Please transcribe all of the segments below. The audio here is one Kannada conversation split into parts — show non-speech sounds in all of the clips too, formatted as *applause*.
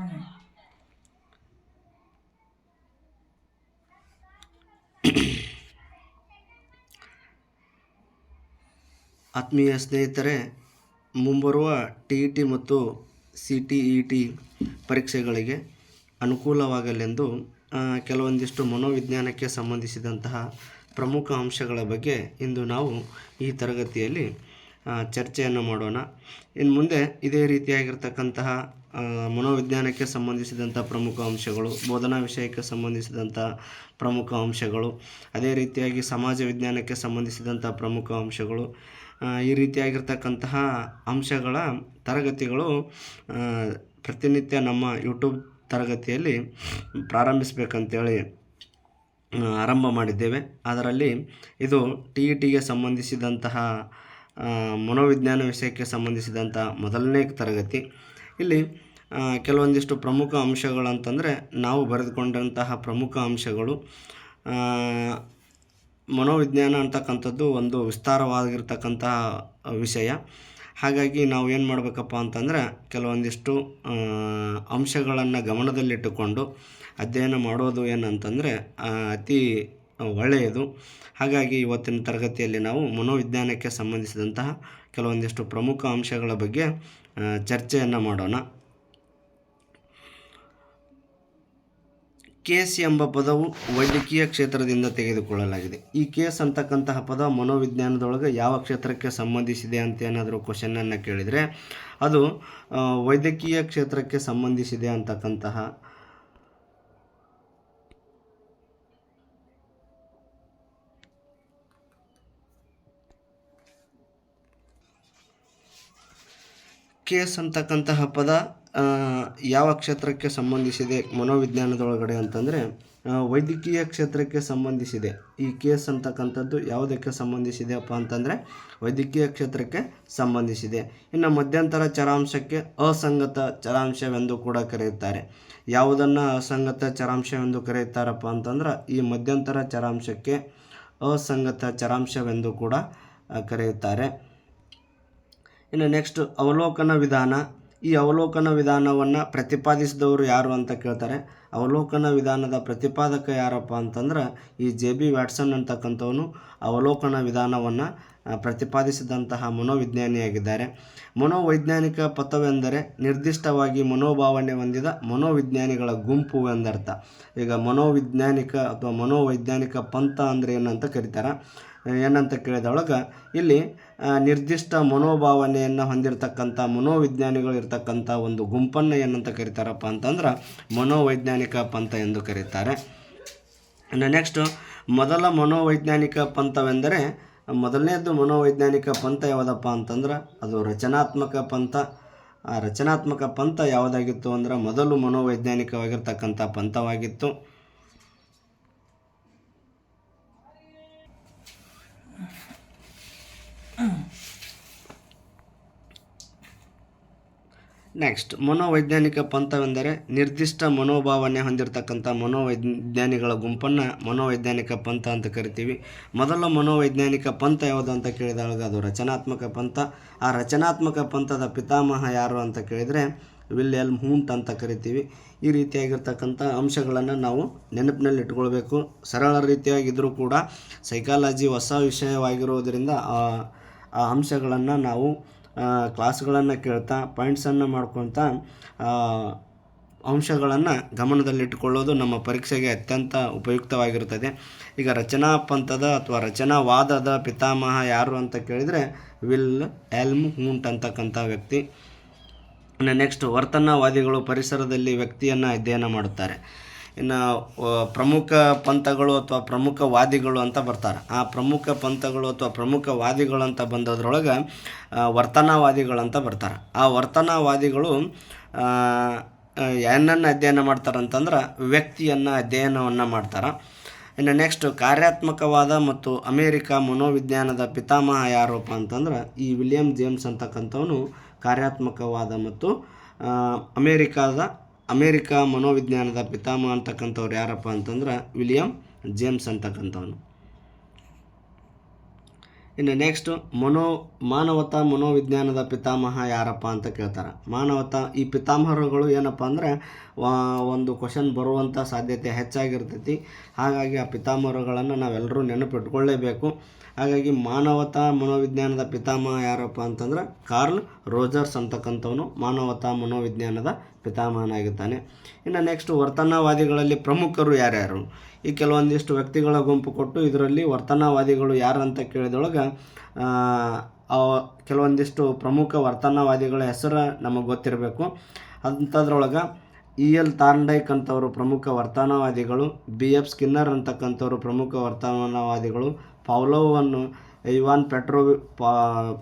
*coughs* ಆತ್ಮೀಯ ಸ್ನೇಹಿತರೆ, ಮುಂಬರುವ ಟಿ ಇ ಟಿ ಮತ್ತು ಸಿ ಟಿ ಇ ಟಿ ಪರೀಕ್ಷೆಗಳಿಗೆ ಅನುಕೂಲವಾಗಲೆಂದು ಕೆಲವೊಂದಿಷ್ಟು ಮನೋವಿಜ್ಞಾನಕ್ಕೆ ಸಂಬಂಧಿಸಿದಂತಹ ಪ್ರಮುಖ ಅಂಶಗಳ ಬಗ್ಗೆ ಇಂದು ನಾವು ಈ ತರಗತಿಯಲ್ಲಿ ಚರ್ಚೆಯನ್ನು ಮಾಡೋಣ. ಇನ್ನು ಮುಂದೆ ಇದೇ ರೀತಿಯಾಗಿರ್ತಕ್ಕಂತಹ ಮನೋವಿಜ್ಞಾನಕ್ಕೆ ಸಂಬಂಧಿಸಿದಂಥ ಪ್ರಮುಖ ಅಂಶಗಳು, ಬೋಧನಾ ವಿಷಯಕ್ಕೆ ಸಂಬಂಧಿಸಿದಂಥ ಪ್ರಮುಖ ಅಂಶಗಳು, ಅದೇ ರೀತಿಯಾಗಿ ಸಮಾಜ ವಿಜ್ಞಾನಕ್ಕೆ ಸಂಬಂಧಿಸಿದಂಥ ಪ್ರಮುಖ ಅಂಶಗಳು ಈ ರೀತಿಯಾಗಿರ್ತಕ್ಕಂತಹ ಅಂಶಗಳ ತರಗತಿಗಳು ಪ್ರತಿನಿತ್ಯ ನಮ್ಮ ಯೂಟ್ಯೂಬ್ ತರಗತಿಯಲ್ಲಿ ಪ್ರಾರಂಭಿಸಬೇಕಂತೇಳಿ ಆರಂಭ ಮಾಡಿದ್ದೇವೆ. ಅದರಲ್ಲಿ ಇದು ಟಿ ಇ ಟಿಗೆ ಸಂಬಂಧಿಸಿದಂತಹ ಮನೋವಿಜ್ಞಾನ ವಿಷಯಕ್ಕೆ ಸಂಬಂಧಿಸಿದಂಥ ಮೊದಲನೇ ತರಗತಿ. ಇಲ್ಲಿ ಕೆಲವೊಂದಿಷ್ಟು ಪ್ರಮುಖ ಅಂಶಗಳಂತಂದರೆ ನಾವು ಬರೆದುಕೊಂಡಂತಹ ಪ್ರಮುಖ ಅಂಶಗಳು ಮನೋವಿಜ್ಞಾನ ಅಂತಕ್ಕಂಥದ್ದು ಒಂದು ವಿಸ್ತಾರವಾಗಿರ್ತಕ್ಕಂತಹ ವಿಷಯ. ಹಾಗಾಗಿ ನಾವು ಏನು ಮಾಡಬೇಕಪ್ಪ ಅಂತಂದರೆ ಕೆಲವೊಂದಿಷ್ಟು ಅಂಶಗಳನ್ನು ಗಮನದಲ್ಲಿಟ್ಟುಕೊಂಡು ಅಧ್ಯಯನ ಮಾಡೋದು ಏನಂತಂದರೆ ಅತಿ ಒಳ್ಳೆಯದು. ಹಾಗಾಗಿ ಇವತ್ತಿನ ತರಗತಿಯಲ್ಲಿ ನಾವು ಮನೋವಿಜ್ಞಾನಕ್ಕೆ ಸಂಬಂಧಿಸಿದಂತಹ ಕೆಲವೊಂದಿಷ್ಟು ಪ್ರಮುಖ ಅಂಶಗಳ ಬಗ್ಗೆ ಚರ್ಚೆಯನ್ನು ಮಾಡೋಣ. ಕೇಸ್ ಎಂಬ ಪದವು ವೈದ್ಯಕೀಯ ಕ್ಷೇತ್ರದಿಂದ ತೆಗೆದುಕೊಳ್ಳಲಾಗಿದೆ. ಈ ಕೇಸ್ ಅಂತಕ್ಕಂತಹ ಪದ ಮನೋವಿಜ್ಞಾನದೊಳಗೆ ಯಾವ ಕ್ಷೇತ್ರಕ್ಕೆ ಸಂಬಂಧಿಸಿದೆ ಅಂತ ಏನಾದರೂ ಕ್ವಶನನ್ನು ಕೇಳಿದರೆ, ಅದು ವೈದ್ಯಕೀಯ ಕ್ಷೇತ್ರಕ್ಕೆ ಸಂಬಂಧಿಸಿದೆ ಅಂತಕ್ಕಂತಹ ಕೇಸ್ ಅಂತಕ್ಕಂತಹ ಪದ ಯಾವ ಕ್ಷೇತ್ರಕ್ಕೆ ಸಂಬಂಧಿಸಿದೆ ಮನೋವಿಜ್ಞಾನದೊಳಗಡೆ ಅಂತಂದರೆ ವೈದ್ಯಕೀಯ ಕ್ಷೇತ್ರಕ್ಕೆ ಸಂಬಂಧಿಸಿದೆ. ಈ ಕೇಸ್ ಅಂತಕ್ಕಂಥದ್ದು ಯಾವುದಕ್ಕೆ ಸಂಬಂಧಿಸಿದೆಯಪ್ಪ ಅಂತಂದರೆ, ವೈದ್ಯಕೀಯ ಕ್ಷೇತ್ರಕ್ಕೆ ಸಂಬಂಧಿಸಿದೆ. ಇನ್ನು ಮಧ್ಯಂತರ ಚರಾಂಶಕ್ಕೆ ಅಸಂಗತ ಚರಾಂಶವೆಂದು ಕೂಡ ಕರೆಯುತ್ತಾರೆ. ಯಾವುದನ್ನು ಅಸಂಗತ ಚರಾಂಶವೆಂದು ಕರೆಯುತ್ತಾರಪ್ಪ ಅಂತಂದ್ರೆ, ಈ ಮಧ್ಯಂತರ ಚರಾಂಶಕ್ಕೆ ಅಸಂಗತ ಚರಾಂಶವೆಂದು ಕೂಡ ಕರೆಯುತ್ತಾರೆ. ಇನ್ನು ನೆಕ್ಸ್ಟ್ ಅವಲೋಕನ ವಿಧಾನ. ಈ ಅವಲೋಕನ ವಿಧಾನವನ್ನು ಪ್ರತಿಪಾದಿಸಿದವರು ಯಾರು ಅಂತ ಕೇಳ್ತಾರೆ. ಅವಲೋಕನ ವಿಧಾನದ ಪ್ರತಿಪಾದಕ ಯಾರಪ್ಪ ಅಂತಂದ್ರೆ ಈ ಜೆ ಬಿ ವ್ಯಾಟ್ಸನ್ ಅಂತಕ್ಕಂಥವನು ಅವಲೋಕನ ವಿಧಾನವನ್ನು ಪ್ರತಿಪಾದಿಸಿದಂತಹ ಮನೋವಿಜ್ಞಾನಿಯಾಗಿದ್ದಾರೆ. ಮನೋವೈಜ್ಞಾನಿಕ ಪಥವೆಂದರೆ ನಿರ್ದಿಷ್ಟವಾಗಿ ಮನೋಭಾವನೆ ಹೊಂದಿದ ಮನೋವಿಜ್ಞಾನಿಗಳ ಗುಂಪು ಎಂದರ್ಥ. ಈಗ ಮನೋವಿಜ್ಞಾನಿಕ ಅಥವಾ ಮನೋವೈಜ್ಞಾನಿಕ ಪಂಥ ಅಂದರೆ ಏನಂತ ಕರೀತಾರೆ? ಏನಂತ ಕೇಳಿದೊಳಗೆ ಇಲ್ಲಿ ನಿರ್ದಿಷ್ಟ ಮನೋಭಾವನೆಯನ್ನು ಹೊಂದಿರತಕ್ಕಂಥ ಮನೋವಿಜ್ಞಾನಿಗಳು ಇರ್ತಕ್ಕಂಥ ಒಂದು ಗುಂಪನ್ನು ಏನಂತ ಕರೀತಾರಪ್ಪ ಅಂತಂದ್ರೆ ಮನೋವೈಜ್ಞಾನಿಕ ಪಂಥ ಎಂದು ಕರೀತಾರೆ. ನೆಕ್ಸ್ಟು ಮೊದಲ ಮನೋವೈಜ್ಞಾನಿಕ ಪಂಥವೆಂದರೆ ಮೊದಲನೇದು ಮನೋವೈಜ್ಞಾನಿಕ ಪಂಥ ಯಾವುದಪ್ಪ ಅಂತಂದ್ರೆ, ಅದು ರಚನಾತ್ಮಕ ಪಂಥ. ಆ ರಚನಾತ್ಮಕ ಪಂಥ ಯಾವುದಾಗಿತ್ತು ಅಂದ್ರೆ, ಮೊದಲು ಮನೋವೈಜ್ಞಾನಿಕವಾಗಿರ್ತಕ್ಕಂಥ ಪಂಥವಾಗಿತ್ತು. ನೆಕ್ಸ್ಟ್ ಮನೋವೈಜ್ಞಾನಿಕ ಪಂಥವೆಂದರೆ ನಿರ್ದಿಷ್ಟ ಮನೋಭಾವನೆ ಹೊಂದಿರತಕ್ಕಂಥ ಮನೋವೈಜ್ಞಾನಿಗಳ ಗುಂಪನ್ನು ಮನೋವೈಜ್ಞಾನಿಕ ಪಂಥ ಅಂತ ಕರಿತೀವಿ. ಮೊದಲ ಮನೋವೈಜ್ಞಾನಿಕ ಪಂಥ ಯಾವುದು ಅಂತ ಕೇಳಿದಾಗ ಅದು ರಚನಾತ್ಮಕ ಪಂಥ. ಆ ರಚನಾತ್ಮಕ ಪಂಥದ ಪಿತಾಮಹ ಯಾರು ಅಂತ ಕೇಳಿದರೆ ವಿಲ್ಯಲ್ ಹೂಂಟ್ ಅಂತ ಕರಿತೀವಿ. ಈ ರೀತಿಯಾಗಿರ್ತಕ್ಕಂಥ ಅಂಶಗಳನ್ನು ನಾವು ನೆನಪಿನಲ್ಲಿ ಇಟ್ಕೊಳ್ಬೇಕು ಸರಳ ರೀತಿಯಾಗಿದ್ದರೂ ಕೂಡ ಸೈಕಾಲಜಿ ಹೊಸ ವಿಷಯವಾಗಿರುವುದರಿಂದ ಆ ಅಂಶಗಳನ್ನು ನಾವು ಕ್ಲಾಸ್ಗಳನ್ನು ಕೇಳ್ತಾ ಪಾಯಿಂಟ್ಸನ್ನು ಮಾಡ್ಕೊಳ್ತಾ ಅಂಶಗಳನ್ನು ಗಮನದಲ್ಲಿಟ್ಟುಕೊಳ್ಳೋದು ನಮ್ಮ ಪರೀಕ್ಷೆಗೆ ಅತ್ಯಂತ ಉಪಯುಕ್ತವಾಗಿರುತ್ತದೆ. ಈಗ ರಚನಾ ಪಂಥದ ಅಥವಾ ರಚನಾವಾದದ ಪಿತಾಮಹ ಯಾರು ಅಂತ ಕೇಳಿದರೆ ವಿಲ್ ಎಲ್ಮ್ ಹೂಂಟ್ ಅಂತಕ್ಕಂಥ ವ್ಯಕ್ತಿ. ನೆಕ್ಸ್ಟ್ ವರ್ತನವಾದಿಗಳು ಪರಿಸರದಲ್ಲಿ ವ್ಯಕ್ತಿಯನ್ನು ಅಧ್ಯಯನ ಮಾಡುತ್ತಾರೆ. ಇನ್ನು ಪ್ರಮುಖ ಪಂಥಗಳು ಅಥವಾ ಪ್ರಮುಖ ವಾದಿಗಳು ಅಂತ ಬರ್ತಾರೆ. ಆ ಪ್ರಮುಖ ಪಂಥಗಳು ಅಥವಾ ಪ್ರಮುಖ ವಾದಿಗಳು ಅಂತ ಬಂದದ್ರೊಳಗೆ ವರ್ತನಾವಾದಿಗಳು ಅಂತ ಬರ್ತಾರೆ. ಆ ವರ್ತನಾವಾದಿಗಳು ಏನನ್ನು ಅಧ್ಯಯನ ಮಾಡ್ತಾರೆ ಅಂತಂದ್ರೆ ವ್ಯಕ್ತಿಯನ್ನು ಅಧ್ಯಯನವನ್ನು ಮಾಡ್ತಾರೆ. ಇನ್ನು ನೆಕ್ಸ್ಟ್ ಕಾರ್ಯಾತ್ಮಕವಾದ ಮತ್ತು ಅಮೇರಿಕ ಮನೋವಿಜ್ಞಾನದ ಪಿತಾಮಹ ಯಾರಪ್ಪ ಅಂತಂದ್ರೆ ಈ ವಿಲಿಯಂ ಜೇಮ್ಸ್ ಅಂತಕ್ಕಂಥವನು ಕಾರ್ಯಾತ್ಮಕವಾದ ಮತ್ತು ಅಮೇರಿಕಾದ ಅಮೇರಿಕ ಮನೋವಿಜ್ಞಾನದ ಪಿತಾಮಹ ಅಂತಕ್ಕಂಥವ್ರು ಯಾರಪ್ಪ ಅಂತಂದ್ರೆ ವಿಲಿಯಂ ಜೇಮ್ಸ್ ಅಂತಕ್ಕಂಥವನು. ಇನ್ನು ನೆಕ್ಸ್ಟ್ ಮನೋ ಮಾನವತಾ ಮನೋವಿಜ್ಞಾನದ ಪಿತಾಮಹ ಯಾರಪ್ಪ ಅಂತ ಕೇಳ್ತಾರೆ. ಮಾನವತಾ ಈ ಪಿತಾಮಹರುಗಳು ಏನಪ್ಪ ಅಂದರೆ ಒಂದು ಕ್ವಶನ್ ಬರುವಂಥ ಸಾಧ್ಯತೆ ಹೆಚ್ಚಾಗಿರ್ತೈತಿ. ಹಾಗಾಗಿ ಆ ಪಿತಾಮಹರುಗಳನ್ನು ನಾವೆಲ್ಲರೂ ನೆನಪಿಟ್ಕೊಳ್ಳೇಬೇಕು ಹಾಗಾಗಿ ಮಾನವತಾ ಮನೋವಿಜ್ಞಾನದ ಪಿತಾಮಹ ಯಾರಪ್ಪ ಅಂತಂದ್ರೆ ಕಾರ್ಲ್ ರೋಜರ್ಸ್ ಅಂತಕ್ಕಂಥವನು ಮಾನವತಾ ಮನೋವಿಜ್ಞಾನದ ಪಿತಾಮಹನಾಗಿದ್ದಾನೆ. ಇನ್ನು ನೆಕ್ಸ್ಟ್ ವರ್ತನವಾದಿಗಳಲ್ಲಿ ಪ್ರಮುಖರು ಯಾರ್ಯಾರು? ಈ ಕೆಲವೊಂದಿಷ್ಟು ವ್ಯಕ್ತಿಗಳ ಗುಂಪು ಕೊಟ್ಟು ಇದರಲ್ಲಿ ವರ್ತನವಾದಿಗಳು ಯಾರು ಅಂತ ಕೇಳಿದೊಳಗೆ ಕೆಲವೊಂದಿಷ್ಟು ಪ್ರಮುಖ ವರ್ತನವಾದಿಗಳ ಹೆಸರು ನಮಗೆ ಗೊತ್ತಿರಬೇಕು. ಅಂಥದ್ರೊಳಗೆ ಇ ಎಲ್ ತಾರ್ಂಡೈಕ್ ಅಂತವರು ಪ್ರಮುಖ ವರ್ತನವಾದಿಗಳು, ಬಿ ಎಫ್ ಸ್ಕಿನ್ನರ್ ಅಂತಕ್ಕಂಥವ್ರು ಪ್ರಮುಖ ವರ್ತಮಾನವಾದಿಗಳು ಪೌಲೋವನ್ನು ಇವಾನ್ ಪೆಟ್ರೋವಿ ಪಾ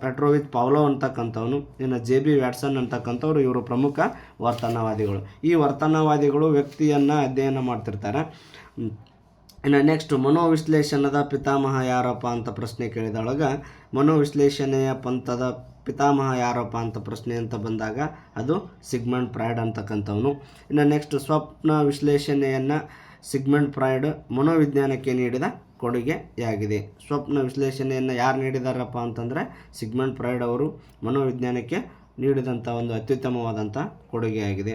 ಪೆಟ್ರೋವಿತ್ ಪೌಲೋ ಅಂತಕ್ಕಂಥವನು, ಇನ್ನು ಜೆ ಬಿ ವ್ಯಾಟ್ಸನ್ ಅಂತಕ್ಕಂಥವ್ರು ಇವರು ಪ್ರಮುಖ ವರ್ತನವಾದಿಗಳು. ಈ ವರ್ತನವಾದಿಗಳು ವ್ಯಕ್ತಿಯನ್ನು ಅಧ್ಯಯನ ಮಾಡ್ತಿರ್ತಾರೆ. ಇನ್ನು ನೆಕ್ಸ್ಟ್ ಮನೋವಿಶ್ಲೇಷಣದ ಪಿತಾಮಹ ಯಾರಪ್ಪ ಅಂತ ಪ್ರಶ್ನೆ ಕೇಳಿದೊಳಗೆ ಮನೋವಿಶ್ಲೇಷಣೆಯ ಪಂಥದ ಪಿತಾಮಹ ಯಾರಪ್ಪ ಅಂತ ಪ್ರಶ್ನೆ ಅಂತ ಬಂದಾಗ ಅದು ಸಿಗ್ಮಂಡ್ ಫ್ರಾಯ್ಡ್ ಅಂತಕ್ಕಂಥವನು. ಇನ್ನು ನೆಕ್ಸ್ಟ್ ಸ್ವಪ್ನ ವಿಶ್ಲೇಷಣೆಯನ್ನು ಸಿಗ್ಮೆಂಟ್ ಫ್ರಾಯ್ಡ್ ಮನೋವಿಜ್ಞಾನಕ್ಕೆ ನೀಡಿದ ಕೊಡುಗೆಯಾಗಿದೆ. ಸ್ವಪ್ನ ವಿಶ್ಲೇಷಣೆಯನ್ನು ಯಾರು ನೀಡಿದಾರಪ್ಪ ಅಂತಂದರೆ ಸಿಗ್ಮೆಂಟ್ ಫ್ರಾಯ್ಡ್ ಅವರು ಮನೋವಿಜ್ಞಾನಕ್ಕೆ ನೀಡಿದಂಥ ಒಂದು ಅತ್ಯುತ್ತಮವಾದಂಥ ಕೊಡುಗೆಯಾಗಿದೆ.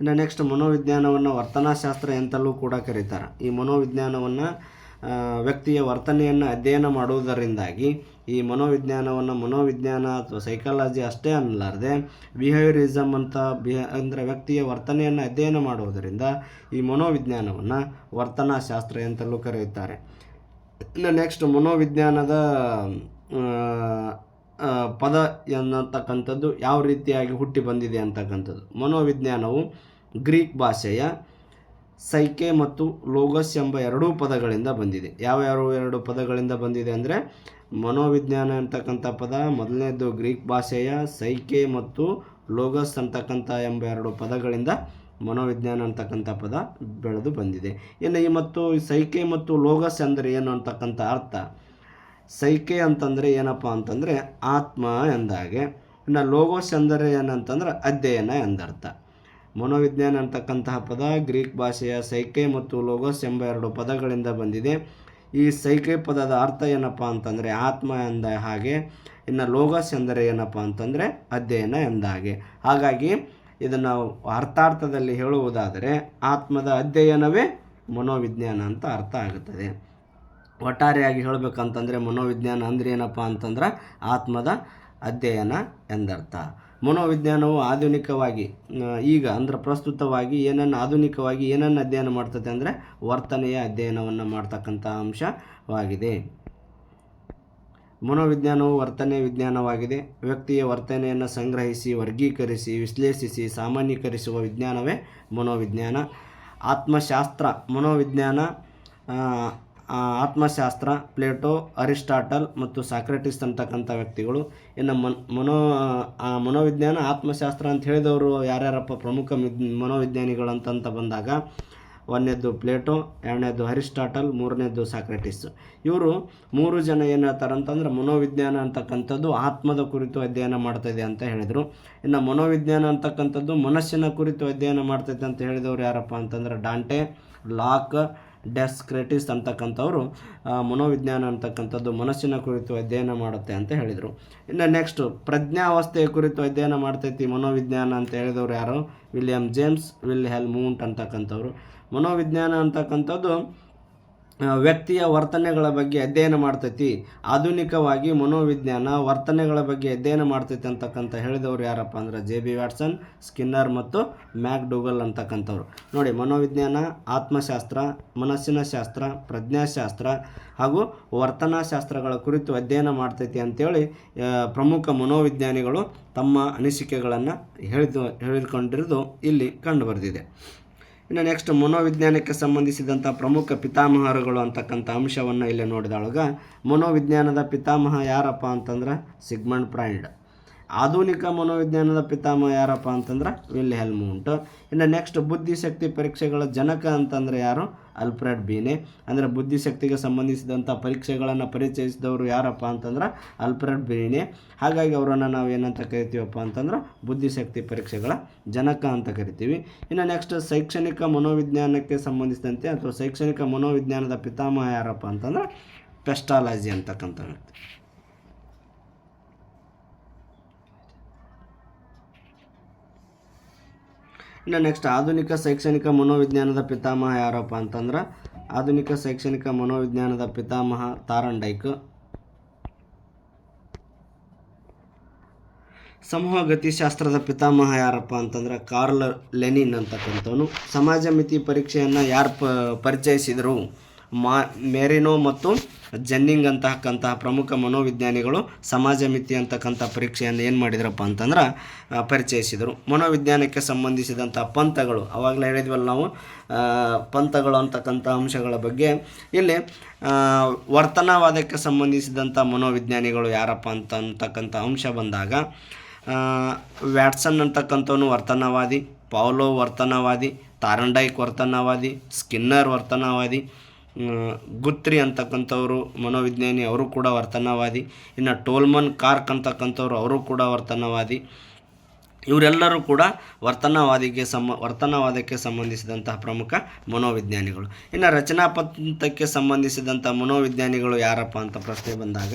ಇನ್ನು ನೆಕ್ಸ್ಟ್ ಮನೋವಿಜ್ಞಾನವನ್ನು ವರ್ತನಾಶಾಸ್ತ್ರ ಎಂತಲೂ ಕೂಡ ಕರೀತಾರೆ. ಈ ಮನೋವಿಜ್ಞಾನವನ್ನು ವ್ಯಕ್ತಿಯ ವರ್ತನೆಯನ್ನು ಅಧ್ಯಯನ ಮಾಡುವುದರಿಂದಾಗಿ ಈ ಮನೋವಿಜ್ಞಾನವನ್ನು ಮನೋವಿಜ್ಞಾನ ಅಥವಾ ಸೈಕಾಲಜಿ ಅಷ್ಟೇ ಅನ್ನಲಾರದೆ ಬಿಹೇವಿಯರಿಸಮ್ ಅಂತ ಬಿಹೇ ಅಂದರೆ ವ್ಯಕ್ತಿಯ ವರ್ತನೆಯನ್ನು ಅಧ್ಯಯನ ಮಾಡುವುದರಿಂದ ಈ ಮನೋವಿಜ್ಞಾನವನ್ನು ವರ್ತನಾಶಾಸ್ತ್ರ ಅಂತಲೂ ಕರೆಯುತ್ತಾರೆ. ಇನ್ನು ನೆಕ್ಸ್ಟ್ ಮನೋವಿಜ್ಞಾನದ ಪದ ಎನ್ನತಕ್ಕಂಥದ್ದು ಯಾವ ರೀತಿಯಾಗಿ ಹುಟ್ಟಿ ಬಂದಿದೆ ಅಂತಕ್ಕಂಥದ್ದು. ಮನೋವಿಜ್ಞಾನವು ಗ್ರೀಕ್ ಭಾಷೆಯ ಸೈಕೆ ಮತ್ತು ಲೋಗಸ್ ಎಂಬ ಎರಡೂ ಪದಗಳಿಂದ ಬಂದಿದೆ. ಯಾವ ಯಾವ ಎರಡು ಪದಗಳಿಂದ ಬಂದಿದೆ ಅಂದರೆ ಮನೋವಿಜ್ಞಾನ ಅಂತಕ್ಕಂಥ ಪದ, ಮೊದಲನೇದು ಗ್ರೀಕ್ ಭಾಷೆಯ ಸೈಕೆ ಮತ್ತು ಲೋಗಸ್ ಅಂತಕ್ಕಂಥ ಎಂಬ ಎರಡು ಪದಗಳಿಂದ ಮನೋವಿಜ್ಞಾನ ಅಂತಕ್ಕಂಥ ಪದ ಬೆಳೆದು ಬಂದಿದೆ. ಇನ್ನು ಈ ಮತ್ತು ಸೈಕೆ ಮತ್ತು ಲೋಗಸ್ ಅಂದರೆ ಏನು ಅಂತಕ್ಕಂಥ ಅರ್ಥ? ಸೈಕೆ ಅಂತಂದರೆ ಏನಪ್ಪ ಅಂತಂದರೆ ಆತ್ಮ ಎಂದಾಗೆ. ಇನ್ನು ಲೋಗೋಸ್ ಅಂದರೆ ಏನಂತಂದ್ರೆ ಅಧ್ಯಯನ ಎಂದರ್ಥ. ಮನೋವಿಜ್ಞಾನ ಅಂತಕ್ಕಂತಹ ಪದ ಗ್ರೀಕ್ ಭಾಷೆಯ ಸೈಕೆ ಮತ್ತು ಲೋಗೋಸ್ ಎಂಬ ಎರಡು ಪದಗಳಿಂದ ಬಂದಿದೆ. ಈ ಸೈಕೆ ಪದದ ಅರ್ಥ ಏನಪ್ಪ ಅಂತಂದರೆ ಆತ್ಮ ಎಂದ ಹಾಗೆ, ಇನ್ನು ಲೋಗಸ್ ಎಂದರೆ ಏನಪ್ಪ ಅಂತಂದರೆ ಅಧ್ಯಯನ ಎಂದ ಹಾಗೆ. ಹಾಗಾಗಿ ಇದನ್ನು ಅರ್ಥಾರ್ಥದಲ್ಲಿ ಹೇಳುವುದಾದರೆ ಆತ್ಮದ ಅಧ್ಯಯನವೇ ಮನೋವಿಜ್ಞಾನ ಅಂತ ಅರ್ಥ ಆಗುತ್ತದೆ. ಒಟ್ಟಾರೆಯಾಗಿ ಹೇಳಬೇಕಂತಂದರೆ ಮನೋವಿಜ್ಞಾನ ಅಂದರೆ ಏನಪ್ಪ ಅಂತಂದ್ರೆ ಆತ್ಮದ ಅಧ್ಯಯನ ಎಂದರ್ಥ. ಮನೋವಿಜ್ಞಾನವು ಆಧುನಿಕವಾಗಿ ಈಗ ಅಂದ್ರೆ ಪ್ರಸ್ತುತವಾಗಿ ಏನನ್ನು ಆಧುನಿಕವಾಗಿ ಏನನ್ನು ಅಧ್ಯಯನ ಮಾಡ್ತದೆ ಅಂದರೆ ವರ್ತನೆಯ ಅಧ್ಯಯನವನ್ನು ಮಾಡ್ತಕ್ಕಂಥ ಅಂಶವಾಗಿದೆ. ಮನೋವಿಜ್ಞಾನವು ವರ್ತನೆ ವಿಜ್ಞಾನವಾಗಿದೆ. ವ್ಯಕ್ತಿಯ ವರ್ತನೆಯನ್ನು ಸಂಗ್ರಹಿಸಿ, ವರ್ಗೀಕರಿಸಿ, ವಿಶ್ಲೇಷಿಸಿ, ಸಾಮಾನ್ಯೀಕರಿಸುವ ವಿಜ್ಞಾನವೇ ಮನೋವಿಜ್ಞಾನ. ಆತ್ಮಶಾಸ್ತ್ರ, ಮನೋವಿಜ್ಞಾನ ಆತ್ಮಶಾಸ್ತ್ರ, ಪ್ಲೇಟೋ, ಅರಿಸ್ಟಾಟಲ್ ಮತ್ತು ಸಾಕ್ರೆಟಿಸ್ ಅಂತಕ್ಕಂಥ ವ್ಯಕ್ತಿಗಳು. ಇನ್ನು ಮನ್, ಮನೋ ಮನೋವಿಜ್ಞಾನ, ಆತ್ಮಶಾಸ್ತ್ರ ಅಂತ ಹೇಳಿದವರು ಯಾರ್ಯಾರಪ್ಪ ಪ್ರಮುಖ ಮಿದ್- ಮನೋವಿಜ್ಞಾನಿಗಳು ಅಂತಂತ ಬಂದಾಗ, ಒಂದನೇದ್ದು ಪ್ಲೇಟೋ ಎರಡನೇದು ಅರಿಸ್ಟಾಟಲ್ ಮೂರನೇದು ಸಾಕ್ರೆಟಿಸ್. ಇವರು ಮೂರು ಜನ ಏನು ಹೇಳ್ತಾರೆ ಅಂತಂದ್ರೆ ಮನೋವಿಜ್ಞಾನ ಅಂತಕ್ಕಂಥದ್ದು ಆತ್ಮದ ಕುರಿತು ಅಧ್ಯಯನ ಮಾಡ್ತಾಯಿದೆ ಅಂತ ಹೇಳಿದರು. ಇನ್ನು ಮನೋವಿಜ್ಞಾನ ಅಂತಕ್ಕಂಥದ್ದು ಮನಸ್ಸಿನ ಕುರಿತು ಅಧ್ಯಯನ ಮಾಡ್ತೈತೆ ಅಂತ ಹೇಳಿದವರು ಯಾರಪ್ಪ ಅಂತಂದ್ರೆ ಡಾಂಟೆ, ಲಾಕ್ ಡೆಸ್ಕ್ರೆಟಿಸ್ ಅಂತಕ್ಕಂಥವ್ರು ಮನೋವಿಜ್ಞಾನ ಅಂತಕ್ಕಂಥದ್ದು ಮನಸ್ಸಿನ ಕುರಿತು ಅಧ್ಯಯನ ಮಾಡುತ್ತೆ ಅಂತ ಹೇಳಿದರು. ಇನ್ನು ನೆಕ್ಸ್ಟು ಪ್ರಜ್ಞಾವಸ್ಥೆಯ ಕುರಿತು ಅಧ್ಯಯನ ಮಾಡ್ತೈತಿ ಮನೋವಿಜ್ಞಾನ ಅಂತ ಹೇಳಿದವರು ಯಾರು? William James Wilhelm Wundt ಅಂತಕ್ಕಂಥವ್ರು. ಮನೋವಿಜ್ಞಾನ ಅಂತಕ್ಕಂಥದ್ದು ವ್ಯಕ್ತಿಯ ವರ್ತನೆಗಳ ಬಗ್ಗೆ ಅಧ್ಯಯನ ಮಾಡ್ತೈತಿ. ಆಧುನಿಕವಾಗಿ ಮನೋವಿಜ್ಞಾನ ವರ್ತನೆಗಳ ಬಗ್ಗೆ ಅಧ್ಯಯನ ಮಾಡ್ತೈತಿ ಅಂತಕ್ಕಂಥ ಹೇಳಿದವರು ಯಾರಪ್ಪ ಅಂದರೆ ಜೆ ಬಿ ವ್ಯಾಟ್ಸನ್, ಸ್ಕಿನ್ನರ್ ಮತ್ತು ಮ್ಯಾಕ್ ಡೂಗಲ್ ಅಂತಕ್ಕಂಥವ್ರು. ನೋಡಿ, ಮನೋವಿಜ್ಞಾನ, ಆತ್ಮಶಾಸ್ತ್ರ, ಮನಸ್ಸಿನ ಶಾಸ್ತ್ರ, ಪ್ರಜ್ಞಾಶಾಸ್ತ್ರ ಹಾಗೂ ವರ್ತನಾಶಾಸ್ತ್ರಗಳ ಕುರಿತು ಅಧ್ಯಯನ ಮಾಡ್ತೈತಿ ಅಂತೇಳಿ ಪ್ರಮುಖ ಮನೋವಿಜ್ಞಾನಿಗಳು ತಮ್ಮ ಅನಿಸಿಕೆಗಳನ್ನು ಹೇಳಿದು, ಹೇಳಿಕೊಂಡಿರೋದು ಇಲ್ಲಿ ಕಂಡು ಬರೆದಿದೆ. ಇನ್ನು ನೆಕ್ಸ್ಟ್ ಮನೋವಿಜ್ಞಾನಕ್ಕೆ ಸಂಬಂಧಿಸಿದಂಥ ಪ್ರಮುಖ ಪಿತಾಮಹರುಗಳು ಅಂತಕ್ಕಂಥ ಅಂಶವನ್ನು ಇಲ್ಲಿ ನೋಡಿದೊಳಗ ಮನೋವಿಜ್ಞಾನದ ಪಿತಾಮಹ ಯಾರಪ್ಪ ಅಂತಂದ್ರೆ ಸಿಗ್ಮಂಡ್ ಫ್ರಾಯ್ಡ್. ಆಧುನಿಕ ಮನೋವಿಜ್ಞಾನದ ಪಿತಾಮಹ ಯಾರಪ್ಪ ಅಂತಂದ್ರೆ ವಿಲ್ ಹೆಲ್ಮೂಂಟ್ ಇನ್ನು ನೆಕ್ಸ್ಟ್ ಬುದ್ಧಿಶಕ್ತಿ ಪರೀಕ್ಷೆಗಳ ಜನಕ ಅಂತಂದರೆ ಯಾರು? Alfred Binet. ಅಂದರೆ ಬುದ್ಧಿಶಕ್ತಿಗೆ ಸಂಬಂಧಿಸಿದಂಥ ಪರೀಕ್ಷೆಗಳನ್ನು ಪರಿಚಯಿಸಿದವರು ಯಾರಪ್ಪ ಅಂತಂದ್ರೆ? Alfred Binet. ಹಾಗಾಗಿ ಅವರನ್ನು ನಾವು ಏನಂತ ಕರಿತೀವಪ್ಪ ಅಂತಂದ್ರೆ ಬುದ್ಧಿಶಕ್ತಿ ಪರೀಕ್ಷೆಗಳ ಜನಕ ಅಂತ ಕರಿತೀವಿ. ಇನ್ನು ನೆಕ್ಸ್ಟ್ ಶೈಕ್ಷಣಿಕ ಮನೋವಿಜ್ಞಾನಕ್ಕೆ ಸಂಬಂಧಿಸಿದಂತೆ ಅಥವಾ ಶೈಕ್ಷಣಿಕ ಮನೋವಿಜ್ಞಾನದ ಪಿತಾಮಹ ಯಾರಪ್ಪ ಅಂತಂದ್ರೆ? ಪೆಸ್ಟಾಲಜಿ ಅಂತಕ್ಕಂಥ ವ್ಯಕ್ತಿ ಇನ್ನು ನೆಕ್ಸ್ಟ್ ಆಧುನಿಕ ಶೈಕ್ಷಣಿಕ ಮನೋವಿಜ್ಞಾನದ ಪಿತಾಮಹ ಯಾರಪ್ಪ ಅಂತಂದ್ರೆ, ಆಧುನಿಕ ಶೈಕ್ಷಣಿಕ ಮನೋವಿಜ್ಞಾನದ ಪಿತಾಮಹ ತಾರಂಡೈಕ್ ಸಮೂಹ ಗತಿಶಾಸ್ತ್ರದ ಪಿತಾಮಹ ಯಾರಪ್ಪ ಅಂತಂದ್ರೆ, ಕಾರ್ಲ್ ಲೆನಿನ್ ಅಂತಕ್ಕಂಥವನು ಸಮಾಜ ಮಿತಿ ಪರೀಕ್ಷೆಯನ್ನು ಯಾರು ಪರಿಚಯಿಸಿದರು? ಮಾ, ಮೆರಿನೋ ಮತ್ತು ಜೆನ್ನಿಂಗ್ ಅಂತಕ್ಕಂತಹ ಪ್ರಮುಖ ಮನೋವಿಜ್ಞಾನಿಗಳು ಸಮಾಜ ಮಿತಿ ಅಂತಕ್ಕಂಥ ಪರೀಕ್ಷೆಯನ್ನು ಏನು ಮಾಡಿದ್ರಪ್ಪ ಅಂತಂದ್ರೆ ಪರಿಚಯಿಸಿದರು. ಮನೋವಿಜ್ಞಾನಕ್ಕೆ ಸಂಬಂಧಿಸಿದಂಥ ಪಂಥಗಳು, ಅವಾಗಲೇ ಹೇಳಿದ್ವಲ್ಲ ನಾವು ಪಂಥಗಳು ಅಂತಕ್ಕಂಥ ಅಂಶಗಳ ಬಗ್ಗೆ. ಇಲ್ಲಿ ವರ್ತನವಾದಕ್ಕೆ ಸಂಬಂಧಿಸಿದಂಥ ಮನೋವಿಜ್ಞಾನಿಗಳು ಯಾರಪ್ಪ ಅಂತ ಅಂತಕ್ಕಂಥ ಅಂಶ ಬಂದಾಗ ವ್ಯಾಟ್ಸನ್ ಅಂತಕ್ಕಂಥವನು ವರ್ತನವಾದಿ, ಪೌಲೋ ವರ್ತನವಾದಿ, ತಾರಂಡೈಕ್ ವರ್ತನವಾದಿ, ಸ್ಕಿನ್ನರ್ ವರ್ತನವಾದಿ ಗುತ್ರಿ ಅಂತಕ್ಕಂಥವ್ರು, ಮನೋವಿಜ್ಞಾನಿ, ಅವರು ಕೂಡ ವರ್ತನವಾದಿ. ಇನ್ನು ಟೋಲ್ಮನ್ ಕಾರ್ಕ್ ಅಂತಕ್ಕಂಥವ್ರು, ಅವರು ಕೂಡ ವರ್ತನವಾದಿ. ಇವರೆಲ್ಲರೂ ಕೂಡ ವರ್ತನವಾದಿಗೆ ಸಂಬ, ವರ್ತನವಾದಕ್ಕೆ ಸಂಬಂಧಿಸಿದಂತಹ ಪ್ರಮುಖ ಮನೋವಿಜ್ಞಾನಿಗಳು. ಇನ್ನು ರಚನಾ ಪಂಥಕ್ಕೆ ಸಂಬಂಧಿಸಿದಂಥ ಮನೋವಿಜ್ಞಾನಿಗಳು ಯಾರಪ್ಪ ಅಂತ ಪ್ರಶ್ನೆ ಬಂದಾಗ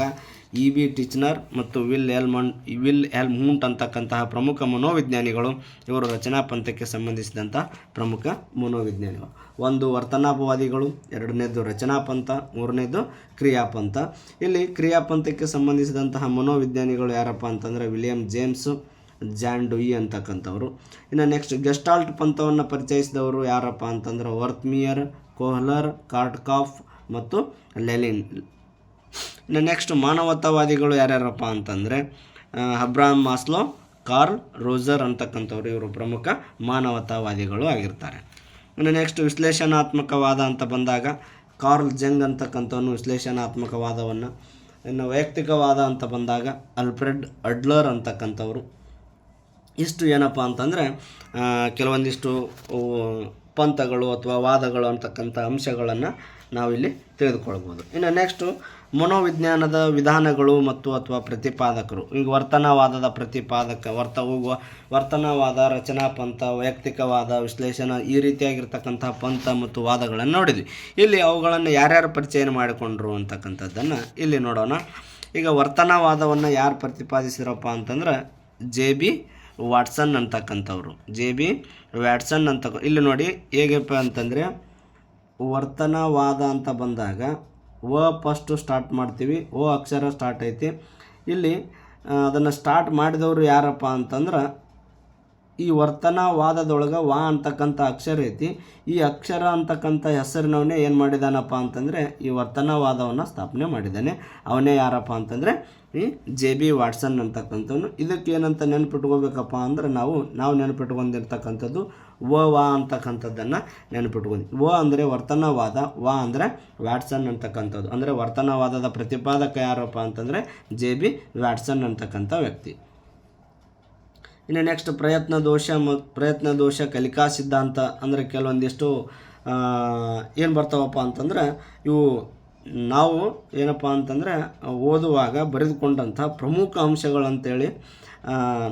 ಇ ಬಿ ಟಿಚ್ನರ್ ಮತ್ತು ವಿಲ್ ಎಲ್ಮಂಡ್, ವಿಲ್ ಎಲ್ ಮೂಂಟ್ ಅಂತಕ್ಕಂತಹ ಪ್ರಮುಖ ಮನೋವಿಜ್ಞಾನಿಗಳು. ಇವರು ರಚನಾ ಪಂಥಕ್ಕೆ ಸಂಬಂಧಿಸಿದಂಥ ಪ್ರಮುಖ ಮನೋವಿಜ್ಞಾನಿಗಳು. ಒಂದು ವರ್ತನಾಪವಾದಿಗಳು ಎರಡನೇದು ರಚನಾ ಪಂಥ ಮೂರನೇದು ಕ್ರಿಯಾಪಂಥ. ಇಲ್ಲಿ ಕ್ರಿಯಾಪಂಥಕ್ಕೆ ಸಂಬಂಧಿಸಿದಂತಹ ಮನೋವಿಜ್ಞಾನಿಗಳು ಯಾರಪ್ಪ ಅಂತಂದರೆ ವಿಲಿಯಂ ಜೇಮ್ಸು, ಜಾನ್ ಡುಯಿ ಅಂತಕ್ಕಂಥವ್ರು. ಇನ್ನು ನೆಕ್ಸ್ಟ್ ಗೆಸ್ಟಾಲ್ಟ್ ಪಂಥವನ್ನು ಪರಿಚಯಿಸಿದವರು ಯಾರಪ್ಪ ಅಂತಂದ್ರೆ ವರ್ತ್ಮಿಯರ್, ಕೋಹ್ಲರ್, ಕಾರ್ಟ್ಕಾಫ್ ಮತ್ತು ಲೆಲಿನ್. ಇನ್ನು ನೆಕ್ಸ್ಟ್ ಮಾನವತಾವಾದಿಗಳು ಯಾರ್ಯಾರಪ್ಪ ಅಂತಂದರೆ ಅಬ್ರಾಹಂ ಮಾಸ್ಲೋ, ಕಾರ್ಲ್ ರೋಜರ್ ಅಂತಕ್ಕಂಥವ್ರು ಇವರು ಪ್ರಮುಖ ಮಾನವತಾವಾದಿಗಳು ಆಗಿರ್ತಾರೆ. ಇನ್ನು ನೆಕ್ಸ್ಟ್ ವಿಶ್ಲೇಷಣಾತ್ಮಕವಾದ ಅಂತ ಬಂದಾಗ, ಕಾರ್ಲ್ ಜಂಗ್ ಅಂತಕ್ಕಂಥವನು ವಿಶ್ಲೇಷಣಾತ್ಮಕವಾದವನ್ನು. ಇನ್ನು ವೈಯಕ್ತಿಕವಾದ ಅಂತ ಬಂದಾಗ, ಅಲ್ಫ್ರೆಡ್ ಅಡ್ಲರ್ ಅಂತಕ್ಕಂಥವ್ರು. ಇಷ್ಟು ಏನಪ್ಪ ಅಂತಂದರೆ ಕೆಲವೊಂದಿಷ್ಟು ಪಂಥಗಳು ಅಥವಾ ವಾದಗಳು ಅಂತಕ್ಕಂಥ ಅಂಶಗಳನ್ನು ನಾವಿಲ್ಲಿ ತಿಳಿದುಕೊಳ್ಬೋದು. ಇನ್ನು ನೆಕ್ಸ್ಟು ಮನೋವಿಜ್ಞಾನದ ವಿಧಾನಗಳು ಮತ್ತು ಅಥವಾ ಪ್ರತಿಪಾದಕರು. ಈಗ ವರ್ತನವಾದದ ಪ್ರತಿಪಾದಕ, ವರ್ತ ವರ್ತನವಾದ, ರಚನಾ ಪಂಥ, ವೈಯಕ್ತಿಕವಾದ, ವಿಶ್ಲೇಷಣೆ ಈ ರೀತಿಯಾಗಿರ್ತಕ್ಕಂಥ ಪಂಥ ಮತ್ತು ವಾದಗಳನ್ನು ನೋಡಿದ್ವಿ. ಇಲ್ಲಿ ಅವುಗಳನ್ನು ಯಾರ್ಯಾರು ಪರಿಚಯ ಮಾಡಿಕೊಂಡ್ರು ಅಂತಕ್ಕಂಥದ್ದನ್ನು ಇಲ್ಲಿ ನೋಡೋಣ. ಈಗ ವರ್ತನವಾದವನ್ನು ಯಾರು ಪ್ರತಿಪಾದಿಸಿರಪ್ಪ ಅಂತಂದ್ರೆ ಜೆ ಬಿ ವಾಟ್ಸನ್ ಅಂತಕ್ಕಂಥವ್ರು. ಜೆ ಬಿ ವ್ಯಾಟ್ಸನ್ ಅಂತ ಇಲ್ಲಿ ನೋಡಿ ಹೇಗಪ್ಪ ಅಂತಂದರೆ ವರ್ತನವಾದ ಅಂತ ಬಂದಾಗ ವ ಫಸ್ಟು ಸ್ಟಾರ್ಟ್ ಮಾಡ್ತೀವಿ. ಓ ಅಕ್ಷರ ಸ್ಟಾರ್ಟ್ ಐತಿ. ಇಲ್ಲಿ ಅದನ್ನು ಸ್ಟಾರ್ಟ್ ಮಾಡಿದವರು ಯಾರಪ್ಪ ಅಂತಂದ್ರೆ, ಈ ವರ್ತನವಾದದೊಳಗೆ ವಾ ಅಂತಕ್ಕಂಥ ಅಕ್ಷರ ಐತಿ. ಈ ಅಕ್ಷರ ಅಂತಕ್ಕಂಥ ಹೆಸರಿನವನೇ ಏನು ಮಾಡಿದಾನಪ್ಪ ಅಂತಂದರೆ, ಈ ವರ್ತನವಾದವನ್ನು ಸ್ಥಾಪನೆ ಮಾಡಿದ್ದಾನೆ ಅವನೇ ಯಾರಪ್ಪ ಅಂತಂದರೆ, ಈ ಜೆ ಬಿ ವಾಟ್ಸನ್ ಅಂತಕ್ಕಂಥವ್ನು. ಇದಕ್ಕೆ ಏನಂತ ನೆನಪಿಟ್ಕೋಬೇಕಪ್ಪ ಅಂದ್ರೆ ನಾವು ನಾವು ನೆನಪಿಟ್ಕೊಂಡಿರ್ತಕ್ಕಂಥದ್ದು ವ ವ ಅಂತಕ್ಕಂಥದ್ದನ್ನು ನೆನಪಿಟ್ಕೊಂಡು. ವ ಅಂದರೆ ವರ್ತನವಾದ, ವ ಅಂದರೆ ವ್ಯಾಟ್ಸನ್ ಅಂತಕ್ಕಂಥದ್ದು. ಅಂದರೆ ವರ್ತನವಾದದ ಪ್ರತಿಪಾದಕ ಯಾರಪ್ಪ ಅಂತಂದರೆ ಜೆ ಬಿ ವ್ಯಾಟ್ಸನ್ ಅಂತಕ್ಕಂಥ ವ್ಯಕ್ತಿ. ಇನ್ನು ನೆಕ್ಸ್ಟ್ ಪ್ರಯತ್ನ ದೋಷ ಮ, ಪ್ರಯತ್ನ ದೋಷ ಕಲಿಕಾ ಸಿದ್ಧಾಂತ ಅಂದರೆ ಕೆಲವೊಂದಿಷ್ಟು ಏನು ಬರ್ತಾವಪ್ಪ ಅಂತಂದ್ರೆ ಇವು ನಾವು ಏನಪ್ಪ ಅಂತಂದರೆ ಓದುವಾಗ ಬರೆದುಕೊಂಡಂಥ ಪ್ರಮುಖ ಅಂಶಗಳಂತೇಳಿ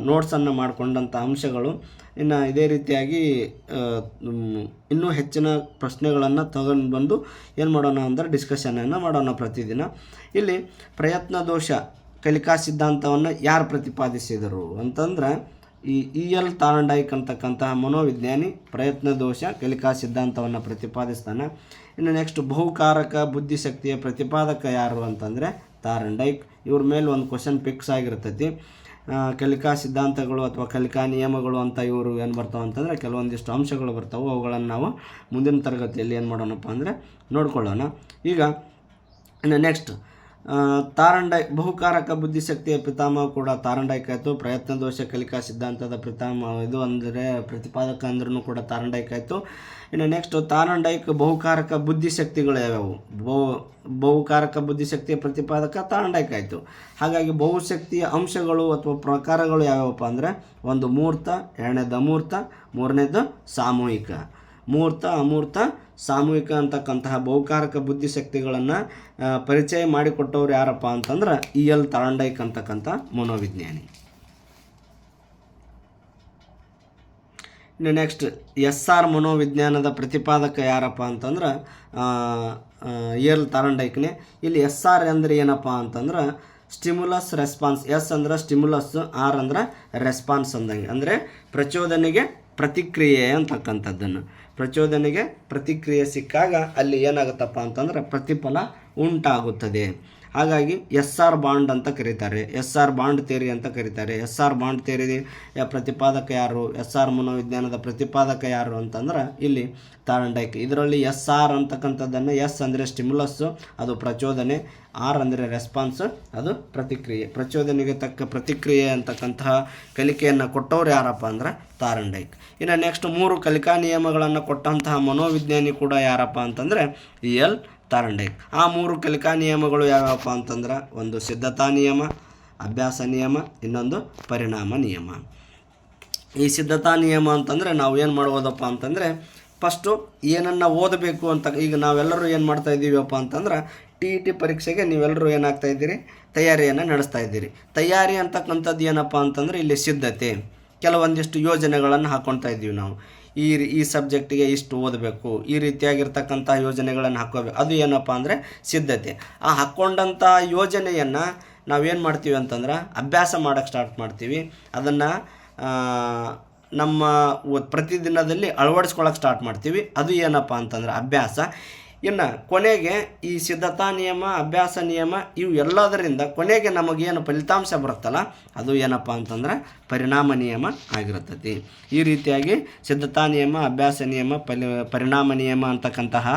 ನೋಟ್ಸನ್ನು ಮಾಡಿಕೊಂಡಂಥ ಅಂಶಗಳು. ಇನ್ನು ಇದೇ ರೀತಿಯಾಗಿ ಇನ್ನೂ ಹೆಚ್ಚಿನ ಪ್ರಶ್ನೆಗಳನ್ನು ತಗೊಂಡು ಬಂದು ಏನು ಮಾಡೋಣ ಅಂದರೆ ಡಿಸ್ಕಷನನ್ನು ಮಾಡೋಣ ಪ್ರತಿದಿನ. ಇಲ್ಲಿ ಪ್ರಯತ್ನ ದೋಷ ಕಲಿಕಾ ಸಿದ್ಧಾಂತವನ್ನು ಯಾರು ಪ್ರತಿಪಾದಿಸಿದರು ಅಂತಂದ್ರೆ, ಈ ಇ ಎಲ್ ತಾರಂಡೈಕ್ ಅಂತಕ್ಕಂತಹ ಮನೋವಿಜ್ಞಾನಿ ಪ್ರಯತ್ನ ದೋಷ ಕಲಿಕಾ ಸಿದ್ಧಾಂತವನ್ನು ಪ್ರತಿಪಾದಿಸ್ತಾನೆ. ಇನ್ನು ನೆಕ್ಸ್ಟ್ ಬಹುಕಾರಕ ಬುದ್ಧಿಶಕ್ತಿಯ ಪ್ರತಿಪಾದಕ ಯಾರು ಅಂತಂದರೆ ತಾರಂಡೈಕ್ ಇವ್ರ ಮೇಲೆ ಒಂದು ಕ್ವಶನ್ ಫಿಕ್ಸ್ ಆಗಿರ್ತೈತಿ. ಕಲಿಕಾ ಸಿದ್ಧಾಂತಗಳು ಅಥವಾ ಕಲಿಕಾ ನಿಯಮಗಳು ಅಂತ ಇವರು ಏನು ಬರ್ತಾವೆ ಅಂತಂದರೆ ಕೆಲವೊಂದಿಷ್ಟು ಅಂಶಗಳು ಬರ್ತಾವೆ. ಅವುಗಳನ್ನು ನಾವು ಮುಂದಿನ ತರಗತಿಯಲ್ಲಿ ಏನು ಮಾಡೋಣಪ್ಪ ಅಂದರೆ ನೋಡ್ಕೊಳ್ಳೋಣ. ಈಗ ನೆಕ್ಸ್ಟ್ ತಾರಂಡೈ ಬಹುಕಾರಕ ಬುದ್ಧಿಶಕ್ತಿಯ ಪಿತಾಮಹ ಕೂಡ ತಾರಂಡಾಯ್ಕ ಆಯಿತು. ಪ್ರಯತ್ನ ದೋಷ, ಕಲಿಕಾ ಸಿದ್ಧಾಂತದ ಪಿತಾಮಹ, ಇದು ಅಂದರೆ ಪ್ರತಿಪಾದಕ ಅಂದ್ರೂ ಕೂಡ ತಾರಂಡಾಯ್ಕ ಆಯಿತು. ಇನ್ನು ನೆಕ್ಸ್ಟ್ ತಾರಂಡೈಕ್ ಬಹುಕಾರಕ ಬುದ್ಧಿಶಕ್ತಿಗಳು ಯಾವ್ಯಾವು? ಬಹು, ಬಹುಕಾರಕ ಬುದ್ಧಿಶಕ್ತಿಯ ಪ್ರತಿಪಾದಕ ತಾರಂಡಾಯ್ಕ ಆಯಿತು. ಹಾಗಾಗಿ ಬಹುಶಕ್ತಿಯ ಅಂಶಗಳು ಅಥವಾ ಪ್ರಕಾರಗಳು ಯಾವ್ಯಾವಪ್ಪ ಅಂದರೆ ಒಂದು ಮೂರ್ತ, ಎರಡನೇದು ಅಮೂರ್ತ, ಮೂರನೇದು ಸಾಮೂಹಿಕ. ಮೂರ್ತ, ಅಮೂರ್ತ ಸಾಮೂಹಿಕ ಅಂತಕ್ಕಂತಹ ಬಹುಕಾರಕ ಬುದ್ಧಿಶಕ್ತಿಗಳನ್ನು ಪರಿಚಯ ಮಾಡಿಕೊಟ್ಟವ್ರು ಯಾರಪ್ಪ ಅಂತಂದ್ರೆ ಇ ಎಲ್ ತಾರಂಡೈಕ್ ಅಂತಕ್ಕಂಥ ಮನೋವಿಜ್ಞಾನಿ. ಇನ್ನು ನೆಕ್ಸ್ಟ್ ಎಸ್ ಆರ್ ಮನೋವಿಜ್ಞಾನದ ಪ್ರತಿಪಾದಕ ಯಾರಪ್ಪ ಅಂತಂದ್ರೆ ಏಲ್ ತಾರಂಡೈಕ್ನೆ. ಇಲ್ಲಿ ಎಸ್ ಆರ್ ಅಂದರೆ ಏನಪ್ಪ ಅಂತಂದ್ರೆ, ಸ್ಟಿಮ್ಯುಲಸ್ ರೆಸ್ಪಾನ್ಸ್. ಎಸ್ ಅಂದ್ರೆ ಸ್ಟಿಮ್ಯುಲಸ್, ಆರ್ ಅಂದ್ರೆ ರೆಸ್ಪಾನ್ಸ್ ಅಂದಂಗೆ. ಅಂದರೆ ಪ್ರಚೋದನೆಗೆ ಪ್ರತಿಕ್ರಿಯೆ ಅಂತಕ್ಕಂಥದ್ದನ್ನು. ಪ್ರಚೋದನೆಗೆ ಪ್ರತಿಕ್ರಿಯೆ ಸಿಕ್ಕಾಗ ಅಲ್ಲಿ ಏನಾಗುತ್ತಪ್ಪ ಅಂತಂದ್ರೆ ಪ್ರತಿಫಲ ಉಂಟಾಗುತ್ತದೆ. ಹಾಗಾಗಿ ಎಸ್ ಆರ್ ಬಾಂಡ್ ಅಂತ ಕರೀತಾರೆ. ಎಸ್ ಆರ್ ಬಾಂಡ್ ತೇರಿ ಅಂತ ಕರೀತಾರೆ. ಎಸ್ ಆರ್ ಬಾಂಡ್ ತೇರಿ ಪ್ರತಿಪಾದಕ ಯಾರು? ಎಸ್ ಆರ್ ಮನೋವಿಜ್ಞಾನದ ಪ್ರತಿಪಾದಕ ಯಾರು ಅಂತಂದ್ರೆ ಇಲ್ಲಿ ತಾರಂಡೈಕ್ ಇದರಲ್ಲಿ ಎಸ್ ಆರ್ ಅಂತಕ್ಕಂಥದ್ದನ್ನು ಎಸ್ ಅಂದರೆ ಸ್ಟಿಮ್ಯುಲಸ್ಸು ಅದು ಪ್ರಚೋದನೆ. ಆರ್ ಅಂದರೆ ರೆಸ್ಪಾನ್ಸ್ ಅದು ಪ್ರತಿಕ್ರಿಯೆ. ಪ್ರಚೋದನೆಗೆ ತಕ್ಕ ಪ್ರತಿಕ್ರಿಯೆ ಅಂತಕ್ಕಂತಹ ಕಲಿಕೆಯನ್ನು ಕೊಟ್ಟವ್ರು ಯಾರಪ್ಪ ಅಂದ್ರೆ ತಾರಂಡೈಕ್ ಇನ್ನು ನೆಕ್ಸ್ಟ್ ಮೂರು ಕಲಿಕಾ ನಿಯಮಗಳನ್ನು ಕೊಟ್ಟಂತಹ ಮನೋವಿಜ್ಞಾನಿ ಕೂಡ ಯಾರಪ್ಪ ಅಂತಂದರೆ ಎಲ್ ತಾರಂಡೈಕ್ ಆ ಮೂರು ಕಲಿಕಾ ನಿಯಮಗಳು ಯಾವ್ಯಾವಪ್ಪ ಅಂತಂದ್ರೆ ಒಂದು ಸಿದ್ಧತಾ ನಿಯಮ, ಅಭ್ಯಾಸ ನಿಯಮ, ಇನ್ನೊಂದು ಪರಿಣಾಮ ನಿಯಮ. ಈ ಸಿದ್ಧತಾ ನಿಯಮ ಅಂತಂದರೆ ನಾವು ಏನು ಮಾಡ್ಬೋದಪ್ಪ ಅಂತಂದರೆ ಫಸ್ಟು ಏನನ್ನು ಓದಬೇಕು ಅಂತ ಈಗ ನಾವೆಲ್ಲರೂ ಏನು ಮಾಡ್ತಾ ಇದ್ದೀವಪ್ಪ ಅಂತಂದ್ರೆ ಟಿ ಇ ಟಿ ಪರೀಕ್ಷೆಗೆ ನೀವೆಲ್ಲರೂ ಏನಾಗ್ತಾ ಇದ್ದೀರಿ? ತಯಾರಿಯನ್ನು ನಡೆಸ್ತಾ ಇದ್ದೀರಿ. ತಯಾರಿ ಅಂತಕ್ಕಂಥದ್ದು ಏನಪ್ಪ ಅಂತಂದರೆ ಇಲ್ಲಿ ಸಿದ್ಧತೆ. ಕೆಲವೊಂದಿಷ್ಟು ಯೋಜನೆಗಳನ್ನು ಹಾಕ್ಕೊಳ್ತಾ ಇದ್ದೀವಿ ನಾವು. ಈ ಈ ಸಬ್ಜೆಕ್ಟಿಗೆ ಇಷ್ಟು ಓದಬೇಕು, ಈ ರೀತಿಯಾಗಿರ್ತಕ್ಕಂಥ ಯೋಜನೆಗಳನ್ನು ಹಾಕೋಬೇಕು. ಅದು ಏನಪ್ಪ ಅಂದರೆ ಸಿದ್ಧತೆ. ಆ ಹಾಕ್ಕೊಂಡಂಥ ಯೋಜನೆಯನ್ನು ನಾವೇನು ಮಾಡ್ತೀವಿ ಅಂತಂದ್ರೆ ಅಭ್ಯಾಸ ಮಾಡೋಕ್ಕೆ ಸ್ಟಾರ್ಟ್ ಮಾಡ್ತೀವಿ. ಅದನ್ನು ನಮ್ಮ ಪ್ರತಿದಿನದಲ್ಲಿ ಅಳವಡಿಸ್ಕೊಳಕ್ಕೆ ಸ್ಟಾರ್ಟ್ ಮಾಡ್ತೀವಿ. ಅದು ಏನಪ್ಪ ಅಂತಂದ್ರೆ ಅಭ್ಯಾಸ. ಇನ್ನು ಕೊನೆಗೆ ಈ ಸಿದ್ಧತಾ ನಿಯಮ, ಅಭ್ಯಾಸ ನಿಯಮ, ಇವು ಎಲ್ಲದರಿಂದ ಕೊನೆಗೆ ನಮಗೇನು ಫಲಿತಾಂಶ ಬರುತ್ತಲ್ಲ, ಅದು ಏನಪ್ಪ ಅಂತಂದ್ರೆ ಪರಿಣಾಮ ನಿಯಮ ಆಗಿರುತ್ತದೆ ಈ ರೀತಿಯಾಗಿ ಸಿದ್ಧತಾ ನಿಯಮ, ಅಭ್ಯಾಸ ನಿಯಮ ಪಲಿ ಪರಿಣಾಮ ನಿಯಮ ಅಂತಕ್ಕಂತಹ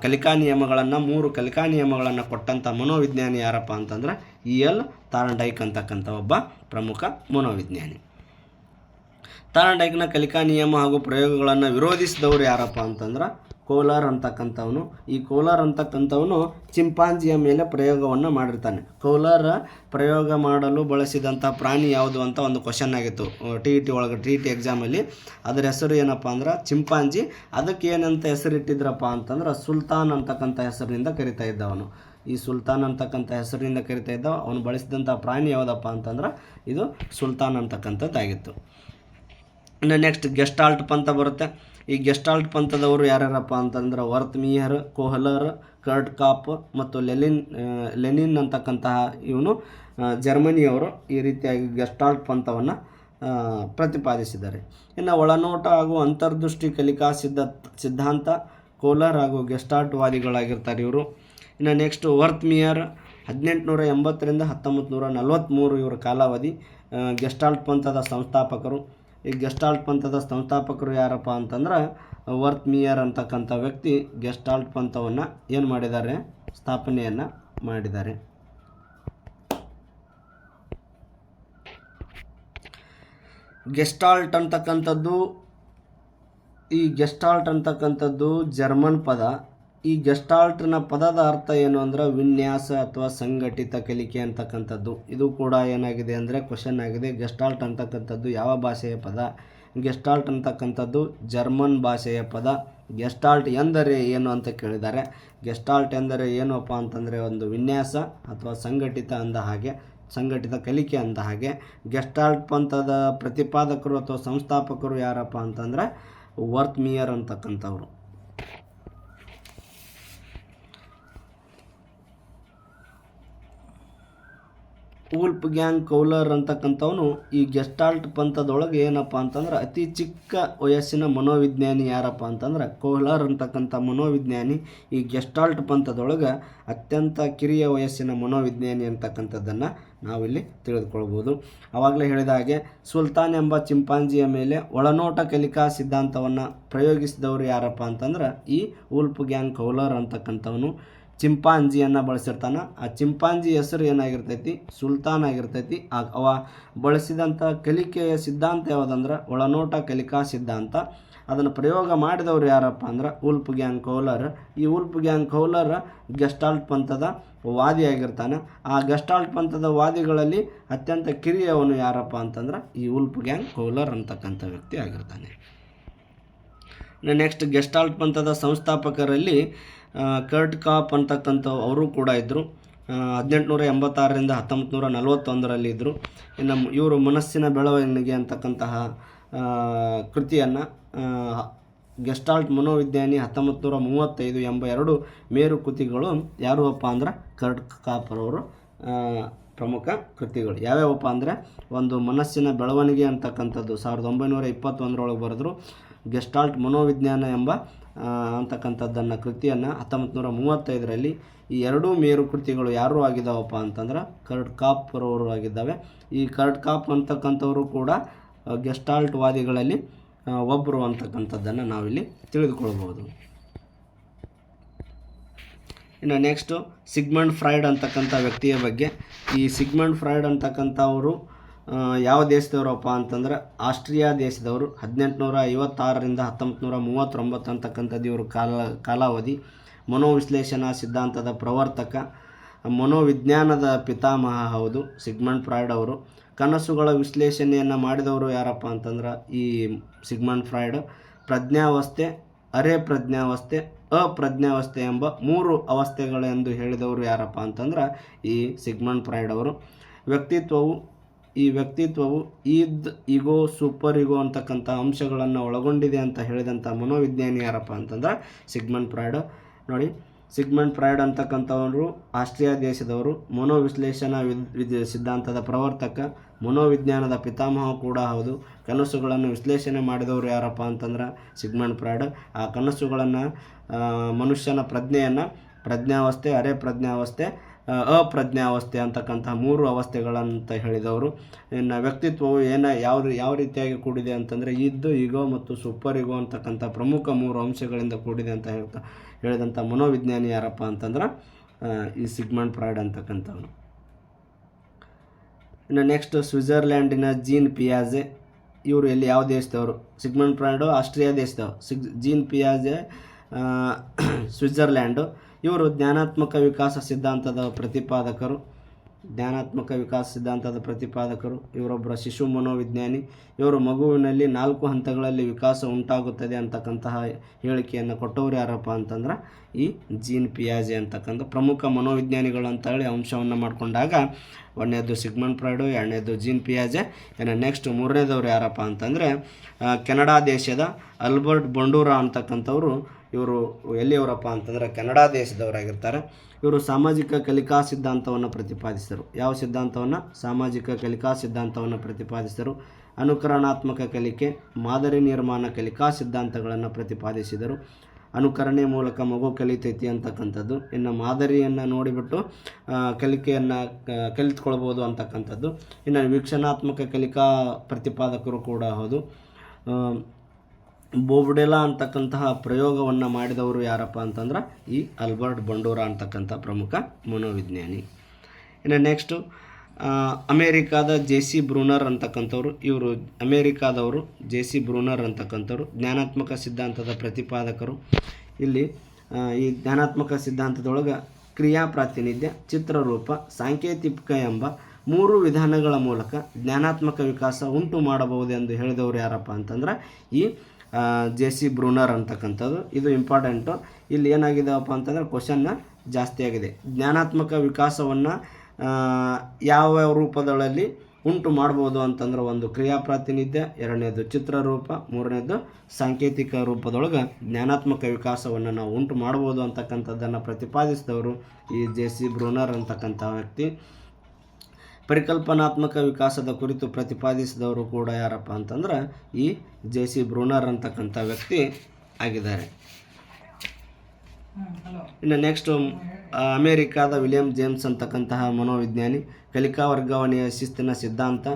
ಕಲಿಕಾ ನಿಯಮಗಳನ್ನು, ಮೂರು ಕಲಿಕಾ ನಿಯಮಗಳನ್ನು ಕೊಟ್ಟಂಥ ಮನೋವಿಜ್ಞಾನಿ ಯಾರಪ್ಪ ಅಂತಂದ್ರೆ ಇ. ಎಲ್. ತಾರಂಡೈಕ್ ಅಂತಕ್ಕಂಥ ಒಬ್ಬ ಪ್ರಮುಖ ಮನೋವಿಜ್ಞಾನಿ. ತಾರಂಡೈಕ್ನ ಕಲಿಕಾ ನಿಯಮ ಹಾಗೂ ಪ್ರಯೋಗಗಳನ್ನು ವಿರೋಧಿಸಿದವರು ಯಾರಪ್ಪ ಅಂತಂದ್ರೆ ಕೋಲಾರ್ ಅಂತಕ್ಕಂಥವನು. ಈ ಕೋಲಾರ್ ಅಂತಕ್ಕಂಥವನು ಚಿಂಪಾಂಜಿಯ ಮೇಲೆ ಪ್ರಯೋಗವನ್ನು ಮಾಡಿರ್ತಾನೆ. ಕೋಲಾರ ಪ್ರಯೋಗ ಮಾಡಲು ಬಳಸಿದಂಥ ಪ್ರಾಣಿ ಯಾವುದು ಅಂತ ಒಂದು ಕ್ವಶನ್ ಆಗಿತ್ತು. ಟಿ ಇ ಟಿ ಒಳಗೆ ಟಿ ಇ ಟಿ ಎಕ್ಸಾಮಲ್ಲಿ ಅದರ ಹೆಸರು ಏನಪ್ಪ ಅಂದ್ರೆ ಚಿಂಪಾಂಜಿ. ಅದಕ್ಕೆ ಏನಂತ ಹೆಸರಿಟ್ಟಿದ್ರಪ್ಪ ಅಂತಂದ್ರೆ ಸುಲ್ತಾನ್ ಅಂತಕ್ಕಂಥ ಹೆಸರಿನಿಂದ ಕರಿತಾ ಇದ್ದವನು. ಈ ಸುಲ್ತಾನ್ ಅಂತಕ್ಕಂಥ ಹೆಸರಿನಿಂದ ಕರಿತಾ ಇದ್ದ, ಅವನು ಬಳಸಿದಂಥ ಪ್ರಾಣಿ ಯಾವುದಪ್ಪ ಅಂತಂದ್ರೆ ಇದು ಸುಲ್ತಾನ್ ಅಂತಕ್ಕಂಥದ್ದಾಗಿತ್ತು. ಇನ್ನು ನೆಕ್ಸ್ಟ್ ಗೆಸ್ಟಾಲ್ಟ್ ಅಂತ ಬರುತ್ತೆ. ಈ ಗೆಸ್ಟಾಲ್ಟ್ ಪಂಥದವರು ಯಾರ್ಯಾರಪ್ಪ ಅಂತಂದ್ರೆ ವರ್ತ್ ಮೀಯರ್ ಕೋಹಲರ್, ಕರ್ಟ್ ಕಾಪ್ ಮತ್ತು ಲೆಲಿನ್ ಲೆನಿನ್ ಅಂತಕ್ಕಂತಹ ಇವನು ಜರ್ಮನಿಯವರು ಈ ರೀತಿಯಾಗಿ ಗೆಸ್ಟಾಲ್ಟ್ ಪಂಥವನ್ನು ಪ್ರತಿಪಾದಿಸಿದ್ದಾರೆ. ಇನ್ನು ಒಳನೋಟ ಹಾಗೂ ಅಂತರ್ದೃಷ್ಟಿ ಕಲಿಕಾ ಸಿದ್ಧ ಸಿದ್ಧಾಂತ ಕೋಲಾರ್ ಹಾಗೂ ಗೆಸ್ಟಾಲ್ಟ್ ವಾದಿಗಳಾಗಿರ್ತಾರೆ ಇವರು. ಇನ್ನು ನೆಕ್ಸ್ಟ್ ವರ್ತ್ ಮಿಯರ್ ಹದಿನೆಂಟುನೂರ ಎಂಬತ್ತರಿಂದ ಹತ್ತೊಂಬತ್ತು ನೂರ ನಲವತ್ತ್ಮೂರು ಇವರ ಕಾಲಾವಧಿ ಗೆಸ್ಟಾಲ್ಟ್ ಪಂಥದ ಸಂಸ್ಥಾಪಕರು. ಈ ಗೆಸ್ಟಾಲ್ಟ್ ಪಂಥದ ಸಂಸ್ಥಾಪಕರು ಯಾರಪ್ಪ ಅಂತಂದ್ರೆ, ವರ್ತ್ ಮಿಯರ್ ಅಂತಕ್ಕಂಥ ವ್ಯಕ್ತಿ ಗೆಸ್ಟಾಲ್ಟ್ ಪಂಥವನ್ನು ಏನು ಮಾಡಿದ್ದಾರೆ? ಸ್ಥಾಪನೆಯನ್ನು ಮಾಡಿದ್ದಾರೆ. ಗೆಸ್ಟಾಲ್ಟ್ ಅಂತಕ್ಕಂಥದ್ದು, ಈ ಗೆಸ್ಟಾಲ್ಟ್ ಅಂತಕ್ಕಂಥದ್ದು ಜರ್ಮನ್ ಪದ. ಈ ಗೆಸ್ಟಾಲ್ಟ್ನ ಪದದ ಅರ್ಥ ಏನು ಅಂದರೆ ವಿನ್ಯಾಸ ಅಥವಾ ಸಂಘಟಿತ ಕಲಿಕೆ ಅಂತಕ್ಕಂಥದ್ದು. ಇದು ಕೂಡ ಏನಾಗಿದೆ ಅಂದರೆ ಕ್ವಶನ್ ಆಗಿದೆ. ಗೆಸ್ಟಾಲ್ಟ್ ಅಂತಕ್ಕಂಥದ್ದು ಯಾವ ಭಾಷೆಯ ಪದ? ಗೆಸ್ಟಾಲ್ಟ್ ಅಂತಕ್ಕಂಥದ್ದು ಜರ್ಮನ್ ಭಾಷೆಯ ಪದ. ಗೆಸ್ಟಾಲ್ಟ್ ಎಂದರೆ ಏನು ಅಂತ ಕೇಳಿದ್ದಾರೆ. ಗೆಸ್ಟಾಲ್ಟ್ ಎಂದರೆ ಏನಪ್ಪ ಅಂತಂದರೆ ಒಂದು ವಿನ್ಯಾಸ ಅಥವಾ ಸಂಘಟಿತ ಅಂದ ಹಾಗೆ, ಸಂಘಟಿತ ಕಲಿಕೆ ಅಂದ ಹಾಗೆ. ಗೆಸ್ಟಾಲ್ಟ್ ಪಂಥದ ಪ್ರತಿಪಾದಕರು ಅಥವಾ ಸಂಸ್ಥಾಪಕರು ಯಾರಪ್ಪ ಅಂತಂದರೆ ವರ್ತ್ ಮಿಯರ್ ಅಂತಕ್ಕಂಥವ್ರು. ಊಲ್ಪ್ ಗ್ಯಾಂಗ್ ಕೌಲರ್ ಅಂತಕ್ಕಂಥವನು ಈ ಗೆಸ್ಟಾಲ್ಟ್ ಪಂಥದೊಳಗೆ ಏನಪ್ಪ ಅಂತಂದ್ರೆ ಅತಿ ಚಿಕ್ಕ ವಯಸ್ಸಿನ ಮನೋವಿಜ್ಞಾನಿ ಯಾರಪ್ಪ ಅಂತಂದ್ರೆ ಕೋಲರ್ ಅಂತಕ್ಕಂಥ ಮನೋವಿಜ್ಞಾನಿ ಈ ಗೆಸ್ಟಾಲ್ಟ್ ಪಂಥದೊಳಗೆ ಅತ್ಯಂತ ಕಿರಿಯ ವಯಸ್ಸಿನ ಮನೋವಿಜ್ಞಾನಿ ಅಂತಕ್ಕಂಥದ್ದನ್ನು ನಾವಿಲ್ಲಿ ತಿಳಿದುಕೊಳ್ಬೋದು. ಆವಾಗಲೇ ಹೇಳಿದ ಹಾಗೆ ಸುಲ್ತಾನ್ ಎಂಬ ಚಿಂಪಾಂಜಿಯ ಮೇಲೆ ಒಳನೋಟ ಕಲಿಕಾ ಸಿದ್ಧಾಂತವನ್ನು ಪ್ರಯೋಗಿಸಿದವರು ಯಾರಪ್ಪ ಅಂತಂದ್ರೆ ಈ ಉಲ್ಪ್ ಗ್ಯಾಂಗ್ ಕೌಲರ್ ಅಂತಕ್ಕಂಥವನು. ಚಿಂಪಾಂಜಿಯನ್ನು ಬಳಸಿರ್ತಾನೆ. ಆ ಚಿಂಪಾಂಜಿ ಹೆಸರು ಏನಾಗಿರ್ತೈತಿ? ಸುಲ್ತಾನ್ ಆಗಿರ್ತೈತಿ. ಅವ ಬಳಸಿದಂಥ ಕಲಿಕೆಯ ಸಿದ್ಧಾಂತ ಯಾವುದಂದ್ರೆ? ಒಳನೋಟ ಕಲಿಕಾ ಸಿದ್ಧಾಂತ. ಅದನ್ನು ಪ್ರಯೋಗ ಮಾಡಿದವರು ಯಾರಪ್ಪ ಅಂದ್ರೆ? Wolfgang Kohler. ಈ ಉಲ್ಪ್ ಗ್ಯಾಂಗ್ ಕೌಲರ್ ಗೆಸ್ಟಾಲ್ಟ್ ಪಂಥದ ವಾದಿಯಾಗಿರ್ತಾನೆ ಆ ಗೆಸ್ಟಾಲ್ಟ್ ಪಂಥದ ವಾದಿಗಳಲ್ಲಿ ಅತ್ಯಂತ ಕಿರಿಯವನು ಯಾರಪ್ಪ ಅಂತಂದ್ರೆ? ಈ ಉಲ್ಪ್ ಗ್ಯಾಂಗ್ ಕೌಲರ್ ಅಂತಕ್ಕಂಥ ವ್ಯಕ್ತಿ ಆಗಿರ್ತಾನೆ. ನೆಕ್ಸ್ಟ್ ಗೆಸ್ಟಾಲ್ಟ್ ಪಂಥದ ಸಂಸ್ಥಾಪಕರಲ್ಲಿ ಕರ್ಟ್ ಕಾಪ್ ಅಂತಕ್ಕಂಥ ಅವರು ಕೂಡ ಇದ್ದರು ಹದಿನೆಂಟುನೂರ ಎಂಬತ್ತಾರರಿಂದ ಹತ್ತೊಂಬತ್ತು ನೂರ ನಲವತ್ತೊಂದರಲ್ಲಿ ಇದ್ದರು ಇನ್ನು ಇವರು ಮನಸ್ಸಿನ ಬೆಳವಣಿಗೆ ಅಂತಕ್ಕಂತಹ ಕೃತಿಯನ್ನು ಗೆಸ್ಟಾಲ್ಟ್ ಮನೋವಿಜ್ಞಾನಿ ಹತ್ತೊಂಬತ್ತು ನೂರ ಮೂವತ್ತೈದು ಎಂಬ ಎರಡು ಮೇರು ಕೃತಿಗಳು ಯಾರುವಪ್ಪ ಅಂದರೆ ಕರ್ಡ್ ಕಾಪರವರು ಪ್ರಮುಖ ಕೃತಿಗಳು. ಯಾವ್ಯಾವಪ್ಪ ಅಂದರೆ ಒಂದು ಮನಸ್ಸಿನ ಬೆಳವಣಿಗೆ ಅಂತಕ್ಕಂಥದ್ದು. ಸಾವಿರದ ಒಂಬೈನೂರ ಇಪ್ಪತ್ತೊಂದರೊಳಗೆ ಬರೆದ್ರು. ಗೆಸ್ಟಾಲ್ಟ್ ಮನೋವಿಜ್ಞಾನ ಎಂಬ ಅಂತಕ್ಕಂಥದ್ದನ್ನು ಕೃತಿಯನ್ನು ಹತ್ತೊಂಬತ್ತು ನೂರ ಮೂವತ್ತೈದರಲ್ಲಿ ಈ ಎರಡೂ ಮೇರು ಕೃತಿಗಳು ಯಾರು ಆಗಿದ್ದಾವಪ್ಪ ಅಂತಂದ್ರೆ ಕರ್ಡ್ ಕಾಪ್ರವರು ಆಗಿದ್ದಾವೆ. ಈ ಕರ್ಡ್ ಕಾಪ್ ಅಂತಕ್ಕಂಥವರು ಕೂಡ ಗೆಸ್ಟಾಲ್ಟ್ ವಾದಿಗಳಲ್ಲಿ ಒಬ್ಬರು ಅಂತಕ್ಕಂಥದ್ದನ್ನು ನಾವಿಲ್ಲಿ ತಿಳಿದುಕೊಳ್ಬೋದು ಇನ್ನು ನೆಕ್ಸ್ಟು ಸಿಗ್ಮಂಡ್ ಫ್ರೈಡ್ ಅಂತಕ್ಕಂಥ ವ್ಯಕ್ತಿಯ ಬಗ್ಗೆ. ಈ ಸಿಗ್ಮಂಡ್ ಫ್ರೈಡ್ ಅಂತಕ್ಕಂಥವರು ಯಾವ ದೇಶದವರಪ್ಪ ಅಂತಂದ್ರೆ ಆಸ್ಟ್ರಿಯಾ ದೇಶದವರು ಹದಿನೆಂಟುನೂರ ಐವತ್ತಾರರಿಂದ ಹತ್ತೊಂಬತ್ತು ನೂರ ಮೂವತ್ತೊಂಬತ್ತು ಅಂತಕ್ಕಂಥದ್ದು ಇವರು ಕಾಲ, ಕಾಲಾವಧಿ. ಮನೋವಿಶ್ಲೇಷಣಾ ಸಿದ್ಧಾಂತದ ಪ್ರವರ್ತಕ. ಮನೋವಿಜ್ಞಾನದ ಪಿತಾಮಹ ಹೌದು, ಸಿಗ್ಮಂಡ್ ಫ್ರಾಯ್ಡ್ ಅವರು. ಕನಸುಗಳ ವಿಶ್ಲೇಷಣೆಯನ್ನು ಮಾಡಿದವರು ಯಾರಪ್ಪ ಅಂತಂದ್ರೆ ಈ ಸಿಗ್ಮಂಡ್ ಫ್ರಾಯ್ಡ್. ಪ್ರಜ್ಞಾವಸ್ಥೆ ಅರೆ ಪ್ರಜ್ಞಾವಸ್ಥೆ ಅಪ್ರಜ್ಞಾವಸ್ಥೆ ಎಂಬ ಮೂರು ಅವಸ್ಥೆಗಳೆಂದು ಹೇಳಿದವರು ಯಾರಪ್ಪ ಅಂತಂದ್ರೆ ಈ ಸಿಗ್ಮಂಡ್ ಫ್ರಾಯ್ಡ್ ಅವರು. ವ್ಯಕ್ತಿತ್ವವು ಈ ವ್ಯಕ್ತಿತ್ವವು ಈದ್ ಇಗೋ ಸೂಪರ್ ಇಗೋ ಅಂತಕ್ಕಂಥ ಅಂಶಗಳನ್ನು ಒಳಗೊಂಡಿದೆ ಅಂತ ಹೇಳಿದಂಥ ಮನೋವಿಜ್ಞಾನಿ ಯಾರಪ್ಪ ಅಂತಂದ್ರೆ ಸಿಗ್ಮಂಡ್ ಪ್ರಾಯ್ಡ್ ನೋಡಿ, ಸಿಗ್ಮಂಡ್ ಪ್ರಾಯ್ಡ್ ಅಂತಕ್ಕಂಥವರು ಆಸ್ಟ್ರಿಯಾ ದೇಶದವರು, ಮನೋವಿಶ್ಲೇಷಣಾ ವಿದ್ ಸಿದ್ಧಾಂತದ ಪ್ರವರ್ತಕ, ಮನೋವಿಜ್ಞಾನದ ಪಿತಾಮಹ ಕೂಡ ಹೌದು. ಕನಸುಗಳನ್ನು ವಿಶ್ಲೇಷಣೆ ಮಾಡಿದವರು ಯಾರಪ್ಪ ಅಂತಂದ್ರೆ ಸಿಗ್ಮಂಡ್ ಪ್ರಾಯ್ಡ್ ಆ ಕನಸುಗಳನ್ನು ಮನುಷ್ಯನ ಪ್ರಜ್ಞೆಯನ್ನು ಪ್ರಜ್ಞಾವಸ್ಥೆ, ಅರೆ ಪ್ರಜ್ಞಾವಸ್ಥೆ ಅಪ್ರಜ್ಞಾವಸ್ಥೆ ಅಂತಕ್ಕಂಥ ಮೂರು ಅವಸ್ಥೆಗಳಂತ ಹೇಳಿದವರು. ಇನ್ನು ವ್ಯಕ್ತಿತ್ವವು ಏನ ಯಾವ ಯಾವ ರೀತಿಯಾಗಿ ಕೂಡಿದೆ ಅಂತಂದರೆ ಇದ್ದು ಈಗೋ ಮತ್ತು ಸೂಪರ್ ಇಗೋ ಅಂತಕ್ಕಂಥ ಪ್ರಮುಖ ಮೂರು ಅಂಶಗಳಿಂದ ಕೂಡಿದೆ ಅಂತ ಹೇಳ್ತಾ, ಹೇಳಿದಂಥ ಮನೋವಿಜ್ಞಾನಿ ಯಾರಪ್ಪ ಅಂತಂದ್ರೆ ಈ ಸಿಗ್ಮಂಡ್ ಫ್ರಾಯ್ಡ್ ಅಂತಕ್ಕಂಥವ್ರು. ಇನ್ನು ನೆಕ್ಸ್ಟ್ ಸ್ವಿಟ್ಜರ್ಲ್ಯಾಂಡಿನ ಜೀನ್ ಪಿಯಾಜೆ, ಇವರು ಎಲ್ಲಿ ಯಾವ ದೇಶದವರು? ಸಿಗ್ಮಂಡ್ ಫ್ರಾಯ್ಡು ಆಸ್ಟ್ರಿಯಾ ದೇಶದವರು. ಸಿಗ್, ಜೀನ್ ಪಿಯಾಜೆ *coughs* ಸ್ವಿಟ್ಜರ್ಲ್ಯಾಂಡು. ಇವರು ಜ್ಞಾನಾತ್ಮಕ ವಿಕಾಸ ಸಿದ್ಧಾಂತದ ಪ್ರತಿಪಾದಕರು. ಜ್ಞಾನಾತ್ಮಕ ವಿಕಾಸ ಸಿದ್ಧಾಂತದ ಪ್ರತಿಪಾದಕರು. ಇವರೊಬ್ಬರ ಶಿಶು ಮನೋವಿಜ್ಞಾನಿ. ಇವರು ಮಗುವಿನಲ್ಲಿ ನಾಲ್ಕು ಹಂತಗಳಲ್ಲಿ ವಿಕಾಸ ಉಂಟಾಗುತ್ತದೆ ಅಂತಕ್ಕಂತಹ ಹೇಳಿಕೆಯನ್ನು ಕೊಟ್ಟವರು ಯಾರಪ್ಪ ಅಂತಂದ್ರೆ ಈ ಜೀನ್ ಪಿಯಾಜೆ ಅಂತಕ್ಕಂಥ ಪ್ರಮುಖ ಮನೋವಿಜ್ಞಾನಿಗಳು ಅಂತ ಹೇಳಿ ಅಂಶವನ್ನು ಮಾಡಿಕೊಂಡಾಗ ಒಂದನೇದು ಸಿಗ್ಮಂಡ್ ಫ್ರಾಯ್ಡು, ಎರಡನೇದು ಜೀನ್ ಪಿಯಾಜೆ, ಇನ್ನು ನೆಕ್ಸ್ಟ್ ಮೂರನೇದವ್ರು ಯಾರಪ್ಪ ಅಂತಂದರೆ ಕೆನಡಾ ದೇಶದ ಅಲ್ಬರ್ಟ್ ಬಂಡೂರ ಅಂತಕ್ಕಂಥವ್ರು ಇವರು ಎಲ್ಲಿಯವರಪ್ಪ ಅಂತಂದ್ರೆ ಕೆನಡಾ ದೇಶದವರಾಗಿರ್ತಾರೆ. ಇವರು ಸಾಮಾಜಿಕ ಕಲಿಕಾ ಸಿದ್ಧಾಂತವನ್ನು ಪ್ರತಿಪಾದಿಸಿದರು. ಯಾವ ಸಿದ್ಧಾಂತವನ್ನು? ಸಾಮಾಜಿಕ ಕಲಿಕಾ ಸಿದ್ಧಾಂತವನ್ನು ಪ್ರತಿಪಾದಿಸಿದರು. ಅನುಕರಣಾತ್ಮಕ ಕಲಿಕೆ, ಮಾದರಿ ನಿರ್ಮಾಣ ಕಲಿಕಾ ಸಿದ್ಧಾಂತಗಳನ್ನು ಪ್ರತಿಪಾದಿಸಿದರು. ಅನುಕರಣೆ ಮೂಲಕ ಮಗು ಕಲಿತೈತಿ ಅಂತಕ್ಕಂಥದ್ದು. ಇನ್ನು ಮಾದರಿಯನ್ನು ನೋಡಿಬಿಟ್ಟು ಕಲಿಕೆಯನ್ನು ಕಲಿತ್ಕೊಳ್ಬೋದು ಅಂತಕ್ಕಂಥದ್ದು. ಇನ್ನು ವೀಕ್ಷಣಾತ್ಮಕ ಕಲಿಕಾ ಪ್ರತಿಪಾದಕರು ಕೂಡ ಹೌದು. ಬೋಬ್ಡೆಲಾ ಅಂತಕ್ಕಂತಹ ಪ್ರಯೋಗವನ್ನು ಮಾಡಿದವರು ಯಾರಪ್ಪ ಅಂತಂದ್ರೆ ಈ ಅಲ್ಬರ್ಟ್ ಬಂಡೂರ ಅಂತಕ್ಕಂಥ ಪ್ರಮುಖ ಮನೋವಿಜ್ಞಾನಿ. ಇನ್ನು ನೆಕ್ಸ್ಟು ಅಮೇರಿಕಾದ ಜೆ ಸಿ ಬ್ರೂನರ್ ಅಂತಕ್ಕಂಥವ್ರು, ಇವರು ಅಮೇರಿಕಾದವರು ಜೆ ಸಿ ಬ್ರೂನರ್ ಅಂತಕ್ಕಂಥವ್ರು, ಜ್ಞಾನಾತ್ಮಕ ಸಿದ್ಧಾಂತದ ಪ್ರತಿಪಾದಕರು. ಇಲ್ಲಿ ಈ ಜ್ಞಾನಾತ್ಮಕ ಸಿದ್ಧಾಂತದೊಳಗೆ ಕ್ರಿಯಾ ಪ್ರಾತಿನಿಧ್ಯ, ಚಿತ್ರರೂಪ, ಸಾಂಕೇತಿಕ ಎಂಬ ಮೂರು ವಿಧಾನಗಳ ಮೂಲಕ ಜ್ಞಾನಾತ್ಮಕ ವಿಕಾಸ ಉಂಟು ಮಾಡಬಹುದೆಂದು ಹೇಳಿದವರು ಯಾರಪ್ಪ ಅಂತಂದ್ರೆ ಈ ಜೆ ಸಿ ಬ್ರೂನರ್ ಅಂತಕ್ಕಂಥದ್ದು. ಇದು ಇಂಪಾರ್ಟೆಂಟು ಇಲ್ಲಿ ಏನಾಗಿದೆಪ್ಪ ಅಂತಂದ್ರೆ ಕ್ವಶನ್ನ ಜಾಸ್ತಿ ಆಗಿದೆ. ಜ್ಞಾನಾತ್ಮಕ ವಿಕಾಸವನ್ನು ಯಾವ ರೂಪದೊಳಲ್ಲಿ ಉಂಟು ಮಾಡ್ಬೋದು ಅಂತಂದ್ರೆ ಒಂದು ಕ್ರಿಯಾ ಪ್ರಾತಿನಿಧ್ಯ ಎರಡನೇದು ಚಿತ್ರರೂಪ, ಮೂರನೇದು ಸಾಂಕೇತಿಕ ರೂಪದೊಳಗೆ ಜ್ಞಾನಾತ್ಮಕ ವಿಕಾಸವನ್ನು ನಾವು ಉಂಟು ಮಾಡ್ಬೋದು ಅಂತಕ್ಕಂಥದ್ದನ್ನು ಪ್ರತಿಪಾದಿಸಿದವರು ಈ ಜೆ ಸಿ ಬ್ರೂನರ್ ಅಂತಕ್ಕಂಥ ವ್ಯಕ್ತಿ. ಪರಿಕಲ್ಪನಾತ್ಮಕ ವಿಕಾಸದ ಕುರಿತು ಪ್ರತಿಪಾದಿಸಿದವರು ಕೂಡ ಯಾರಪ್ಪ ಅಂತಂದ್ರೆ ಈ ಜೆ ಸಿ ಬ್ರೂನರ್ ಅಂತಕ್ಕಂಥ ವ್ಯಕ್ತಿ ಆಗಿದ್ದಾರೆ. ಇನ್ನು ನೆಕ್ಸ್ಟ್ ಅಮೇರಿಕಾದ ವಿಲಿಯಂ ಜೇಮ್ಸ್ ಅಂತಕ್ಕಂತಹ ಮನೋವಿಜ್ಞಾನಿ, ಕಲಿಕಾ ವರ್ಗಾವಣೆಯ ಶಿಸ್ತಿನ ಸಿದ್ಧಾಂತ,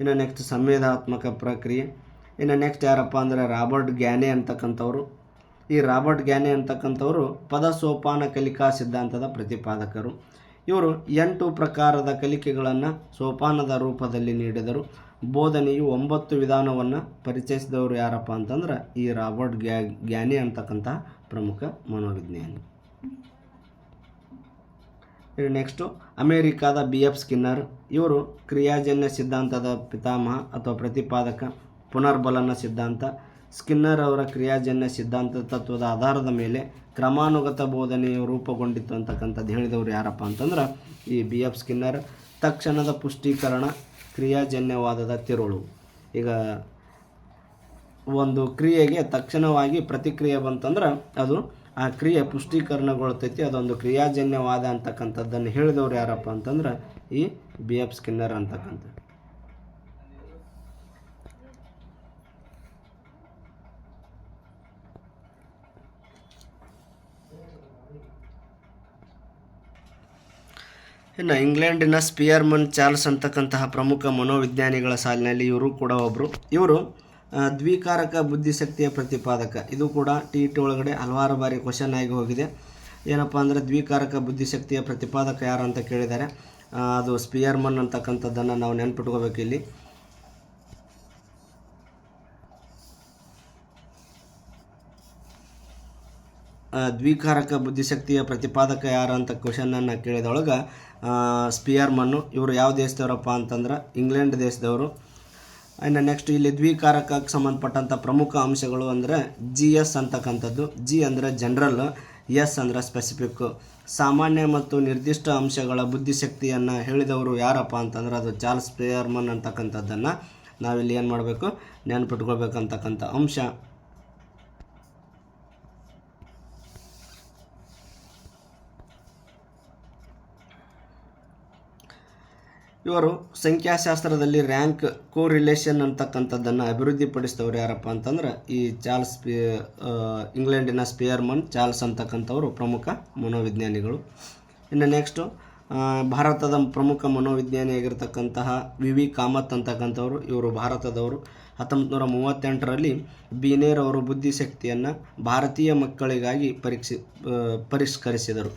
ಇನ್ನು ನೆಕ್ಸ್ಟ್ ಸಂವೇದಾತ್ಮಕ ಪ್ರಕ್ರಿಯೆ, ಇನ್ನು ನೆಕ್ಸ್ಟ್ ಯಾರಪ್ಪ ಅಂದರೆ ರಾಬರ್ಟ್ ಗ್ಯಾನೆ ಅಂತಕ್ಕಂಥವ್ರು. ಈ ರಾಬರ್ಟ್ ಗ್ಯಾನೆ ಅಂತಕ್ಕಂಥವರು ಪದ ಸೋಪಾನ ಕಲಿಕಾ ಸಿದ್ಧಾಂತದ ಪ್ರತಿಪಾದಕರು. ಇವರು ಎಂಟು ಪ್ರಕಾರದ ಕಲಿಕೆಗಳನ್ನು ಸೋಪಾನದ ರೂಪದಲ್ಲಿ ನೀಡಿದರು. ಬೋಧನೆಯು ಒಂಬತ್ತು ವಿಧಾನವನ್ನು ಪರಿಚಯಿಸಿದವರು ಯಾರಪ್ಪ ಅಂತಂದ್ರೆ ಈ ರಾಬರ್ಟ್ ಗ್ಯಾ, ಗ್ಯಾನಿ ಅಂತಕ್ಕಂತಹ ಪ್ರಮುಖ ಮನೋವಿಜ್ಞಾನಿ. ನೆಕ್ಸ್ಟು, ಅಮೇರಿಕಾದ ಬಿ. ಎಫ್. ಸ್ಕಿನ್ನರ್. ಇವರು ಕ್ರಿಯಾಜನ್ಯ ಸಿದ್ಧಾಂತದ ಪಿತಾಮಹ ಅಥವಾ ಪ್ರತಿಪಾದಕ, ಪುನರ್ಬಲನ ಸಿದ್ಧಾಂತ ಸ್ಕಿನ್ನರ್ ಅವರ ಕ್ರಿಯಾಜನ್ಯ ಸಿದ್ಧಾಂತ ತತ್ವದ ಆಧಾರದ ಮೇಲೆ ಕ್ರಮಾನುಗತ ಬೋಧನೆಯು ರೂಪುಗೊಂಡಿತ್ತು ಅಂತಕ್ಕಂಥದ್ದು ಹೇಳಿದವರು ಯಾರಪ್ಪ ಅಂತಂದ್ರೆ ಈ ಬಿ ಎಫ್ ಸ್ಕಿನ್ನರ್ ತಕ್ಷಣದ ಪುಷ್ಟೀಕರಣ ಕ್ರಿಯಾಜನ್ಯವಾದದ ತಿರುಳು. ಈಗ ಒಂದು ಕ್ರಿಯೆಗೆ ತಕ್ಷಣವಾಗಿ ಪ್ರತಿಕ್ರಿಯೆ ಬಂತಂದ್ರೆ ಅದು ಆ ಕ್ರಿಯೆ ಪುಷ್ಟೀಕರಣಗೊಳ್ತೈತಿ, ಅದೊಂದು ಕ್ರಿಯಾಜನ್ಯವಾದ ಅಂತಕ್ಕಂಥದ್ದನ್ನು ಹೇಳಿದವರು ಯಾರಪ್ಪ ಅಂತಂದ್ರೆ ಈ ಬಿ ಎಫ್ ಸ್ಕಿನ್ನರ್ ಅಂತಕ್ಕಂಥ ಇನ್ನು ಇಂಗ್ಲೆಂಡಿನ ಸ್ಪಿಯರ್ಮನ್ ಚಾರ್ಲ್ಸ್ ಅಂತಕ್ಕಂತಹ ಪ್ರಮುಖ ಮನೋವಿಜ್ಞಾನಿಗಳ ಸಾಲಿನಲ್ಲಿ ಇವರು ಕೂಡ ಒಬ್ಬರು ಇವರು ದ್ವಿಕಾರಕ ಬುದ್ಧಿಶಕ್ತಿಯ ಪ್ರತಿಪಾದಕ. ಇದು ಕೂಡ ಟಿ ಟಿ ಒಳಗಡೆ ಹಲವಾರು ಬಾರಿ ಕ್ವಶನ್ ಆಗಿ ಹೋಗಿದೆ. ಏನಪ್ಪ ಅಂದರೆ ದ್ವಿಕಾರಕ ಬುದ್ಧಿಶಕ್ತಿಯ ಪ್ರತಿಪಾದಕ ಯಾರು ಅಂತ ಕೇಳಿದ್ದಾರೆ ಅದು ಸ್ಪಿಯರ್ಮನ್ ಅಂತಕ್ಕಂಥದ್ದನ್ನು ನಾವು ನೆನ್ಪಿಟ್ಕೋಬೇಕು ಇಲ್ಲಿ. ದ್ವಿಕಾರಕ ಬುದ್ಧಿಶಕ್ತಿಯ ಪ್ರತಿಪಾದಕ ಯಾರು ಅಂತ ಕ್ವಶನನ್ನು ಕೇಳಿದೊಳಗೆ ಸ್ಪಿಯರ್ಮನ್ನು ಇವರು ಯಾವ ದೇಶದವರಪ್ಪ ಅಂತಂದ್ರೆ ಇಂಗ್ಲೆಂಡ್ ದೇಶದವರು. ಇನ್ನು ನೆಕ್ಸ್ಟ್ ಇಲ್ಲಿ ದ್ವಿಕಾರಕಕ್ಕೆ ಸಂಬಂಧಪಟ್ಟಂಥ ಪ್ರಮುಖ ಅಂಶಗಳು ಅಂದರೆ ಜಿ ಎಸ್ ಅಂತಕ್ಕಂಥದ್ದು. ಜಿ ಅಂದರೆ ಜನರಲ್ ಎಸ್ ಅಂದರೆ ಸ್ಪೆಸಿಫಿಕ್ ಸಾಮಾನ್ಯ ಮತ್ತು ನಿರ್ದಿಷ್ಟ ಅಂಶಗಳ ಬುದ್ಧಿಶಕ್ತಿಯನ್ನು ಹೇಳಿದವರು ಯಾರಪ್ಪ ಅಂತಂದ್ರೆ ಅದು ಚಾರ್ಲ್ಸ್ ಪೇಯರ್ಮನ್ ಅಂತಕ್ಕಂಥದ್ದನ್ನು ನಾವಿಲ್ಲಿ ಏನು ಮಾಡಬೇಕು? ನೆನ್ಪಿಟ್ಕೊಳ್ಬೇಕಂತಕ್ಕಂಥ ಅಂಶ. ಇವರು ಸಂಖ್ಯಾಶಾಸ್ತ್ರದಲ್ಲಿ ರ್ಯಾಂಕ್ ಕೋ ರಿಲೇಷನ್ ಅಂತಕ್ಕಂಥದ್ದನ್ನು ಅಭಿವೃದ್ಧಿಪಡಿಸಿದವರು ಯಾರಪ್ಪ ಅಂತಂದ್ರೆ ಈ ಚಾರ್ಲ್ಸ್ ಇಂಗ್ಲೆಂಡಿನ ಸ್ಪಿಯರ್ಮನ್ ಚಾರ್ಲ್ಸ್ ಅಂತಕ್ಕಂಥವರು ಪ್ರಮುಖ ಮನೋವಿಜ್ಞಾನಿಗಳು. ಇನ್ನು ನೆಕ್ಸ್ಟು ಭಾರತದ ಪ್ರಮುಖ ಮನೋವಿಜ್ಞಾನಿಯಾಗಿರ್ತಕ್ಕಂತಹ ವಿ ವಿ ಕಾಮತ್ ಅಂತಕ್ಕಂಥವರು, ಇವರು ಭಾರತದವರು. ಹತ್ತೊಂಬತ್ತು ನೂರ ಮೂವತ್ತೆಂಟರಲ್ಲಿ ಬೀನೇರ್ ಅವರು ಬುದ್ಧಿಶಕ್ತಿಯನ್ನು ಭಾರತೀಯ ಮಕ್ಕಳಿಗಾಗಿ ಪರೀಕ್ಷಿ ಪರಿಷ್ಕರಿಸಿದರು.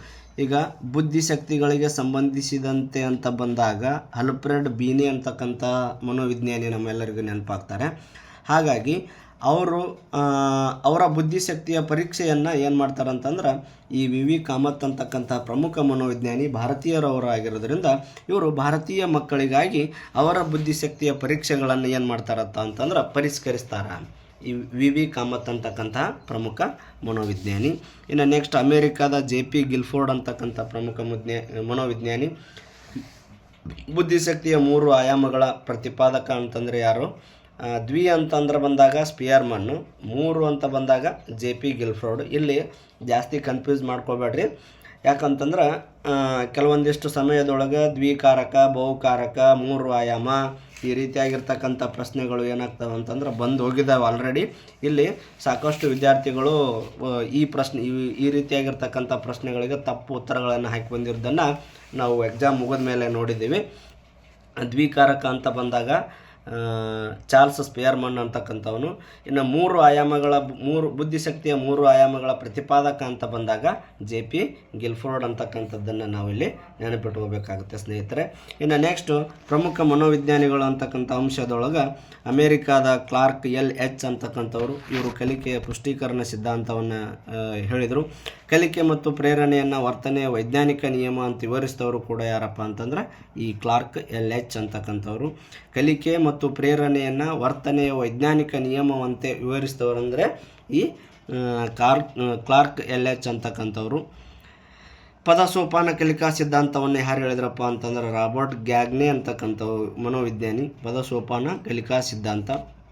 ಈಗ ಬುದ್ಧಿಶಕ್ತಿಗಳಿಗೆ ಸಂಬಂಧಿಸಿದಂತೆ ಅಂತ ಬಂದಾಗ ಹಲ್ಫ್ರೆಡ್ ಬೀನೆ ಅಂತಕ್ಕಂಥ ಮನೋವಿಜ್ಞಾನಿ ನಮ್ಮೆಲ್ಲರಿಗೂ ನೆನಪಾಗ್ತಾರೆ. ಹಾಗಾಗಿ ಅವರು ಅವರ ಬುದ್ಧಿಶಕ್ತಿಯ ಪರೀಕ್ಷೆಯನ್ನು ಏನು ಮಾಡ್ತಾರೆ ಅಂತಂದ್ರೆ ಈ ವಿ ವಿ ಕಾಮತ್ ಅಂತಕ್ಕಂಥ ಪ್ರಮುಖ ಮನೋವಿಜ್ಞಾನಿ ಭಾರತೀಯರವರು ಆಗಿರೋದ್ರಿಂದ ಇವರು ಭಾರತೀಯ ಮಕ್ಕಳಿಗಾಗಿ ಅವರ ಬುದ್ಧಿಶಕ್ತಿಯ ಪರೀಕ್ಷೆಗಳನ್ನು ಏನು ಮಾಡ್ತಾರತ್ತ ಅಂತಂದ್ರೆ ಪರಿಷ್ಕರಿಸ್ತಾರೆ. ಈ ವಿ ವಿ ಕಾಮತ್ ಅಂತಕ್ಕಂಥ ಪ್ರಮುಖ ಮನೋವಿಜ್ಞಾನಿ. ಇನ್ನು ನೆಕ್ಸ್ಟ್ ಅಮೇರಿಕಾದ ಜೆ ಪಿ ಗಿಲ್ಫೋರ್ಡ್ ಅಂತಕ್ಕಂಥ ಪ್ರಮುಖ ಮನೋವಿಜ್ಞಾನಿ. ಬುದ್ಧಿಶಕ್ತಿಯ ಮೂರು ಆಯಾಮಗಳ ಪ್ರತಿಪಾದಕ ಅಂತಂದರೆ ಯಾರು? ದ್ವಿ ಅಂತಂದ್ರೆ ಬಂದಾಗ ಸ್ಪಿಯರ್ ಮಣ್ಣು, ಮೂರು ಅಂತ ಬಂದಾಗ ಜೆ ಪಿ ಗಿಲ್ಫ್ರೋಡ್. ಇಲ್ಲಿ ಜಾಸ್ತಿ ಕನ್ಫ್ಯೂಸ್ ಮಾಡ್ಕೋಬೇಡ್ರಿ. ಯಾಕಂತಂದ್ರೆ ಕೆಲವೊಂದಿಷ್ಟು ಸಮಯದೊಳಗೆ ದ್ವಿಕಾರಕ, ಬಹುಕಾರಕ, ಮೂರು ಆಯಾಮ ಈ ರೀತಿಯಾಗಿರ್ತಕ್ಕಂಥ ಪ್ರಶ್ನೆಗಳು ಏನಾಗ್ತವೆ ಅಂತಂದ್ರೆ ಬಂದು ಹೋಗಿದ್ದಾವೆ ಆಲ್ರೆಡಿ ಇಲ್ಲಿ ಸಾಕಷ್ಟು ವಿದ್ಯಾರ್ಥಿಗಳು ಈ ಪ್ರಶ್ನೆ, ಈ ರೀತಿಯಾಗಿರ್ತಕ್ಕಂಥ ಪ್ರಶ್ನೆಗಳಿಗೆ ತಪ್ಪು ಉತ್ತರಗಳನ್ನು ಹಾಕಿ ಬಂದಿರೋದನ್ನು ನಾವು ಎಕ್ಸಾಮ್ ಮುಗಿದ ಮೇಲೆ ನೋಡಿದ್ದೀವಿ. ದ್ವಿಕಾರಕ ಅಂತ ಬಂದಾಗ ಚಾರ್ಲ್ಸ್ ಸ್ಪಿಯರ್ಮನ್ ಅಂತಕ್ಕಂಥವನು. ಇನ್ನು ಮೂರು ಆಯಾಮಗಳ ಮೂರು ಬುದ್ಧಿಶಕ್ತಿಯ ಮೂರು ಆಯಾಮಗಳ ಪ್ರತಿಪಾದಕ ಅಂತ ಬಂದಾಗ ಜೆ ಪಿ ಗಿಲ್ಫೋರ್ಡ್ ಅಂತಕ್ಕಂಥದ್ದನ್ನು ನಾವಿಲ್ಲಿ ನೆನಪಿಟ್ಕೋಬೇಕಾಗುತ್ತೆ ಸ್ನೇಹಿತರೆ. ಇನ್ನು ನೆಕ್ಸ್ಟು ಪ್ರಮುಖ ಮನೋವಿಜ್ಞಾನಿಗಳು ಅಂತಕ್ಕಂಥ ಅಂಶದೊಳಗೆ ಅಮೇರಿಕಾದ ಕ್ಲಾರ್ಕ್ ಎಲ್ ಎಚ್ ಅಂತಕ್ಕಂಥವ್ರು. ಇವರು ಕಲಿಕೆಯ ಪುಷ್ಟೀಕರಣ ಸಿದ್ಧಾಂತವನ್ನು ಹೇಳಿದರು. ಕಲಿಕೆ ಮತ್ತು ಪ್ರೇರಣೆಯನ್ನು ವರ್ತನೆಯ ವೈಜ್ಞಾನಿಕ ನಿಯಮ ಅಂತ ವಿವರಿಸಿದವರು ಕೂಡ ಯಾರಪ್ಪ ಅಂತಂದ್ರೆ ಈ ಕ್ಲಾರ್ಕ್ ಎಲ್ ಎಚ್ ಅಂತಕ್ಕಂಥವ್ರು. ಕಲಿಕೆ ಪ್ರೇರಣೆಯನ್ನು ವರ್ತನೆಯ ವೈಜ್ಞಾನಿಕ ನಿಯಮವಂತೆ ವಿವರಿಸಿದವರಂದರೆ ಈ ಕಾರ್ಕ್ ಕ್ಲಾರ್ಕ್ ಎಲ್ ಎಚ್ ಅಂತಕ್ಕಂಥವ್ರು. ಪದ ಸೋಪಾನ ಕಲಿಕಾ ಸಿದ್ಧಾಂತವನ್ನು ಯಾರು ಹೇಳಿದ್ರಪ್ಪ ಅಂತಂದ್ರೆ ರಾಬರ್ಟ್ ಗ್ಯಾಗ್ನೆ ಅಂತಕ್ಕಂಥ ಮನೋವಿಜ್ಞಾನಿ. ಪದ ಸೋಪಾನ ಕಲಿಕಾ ಸಿದ್ಧಾಂತ.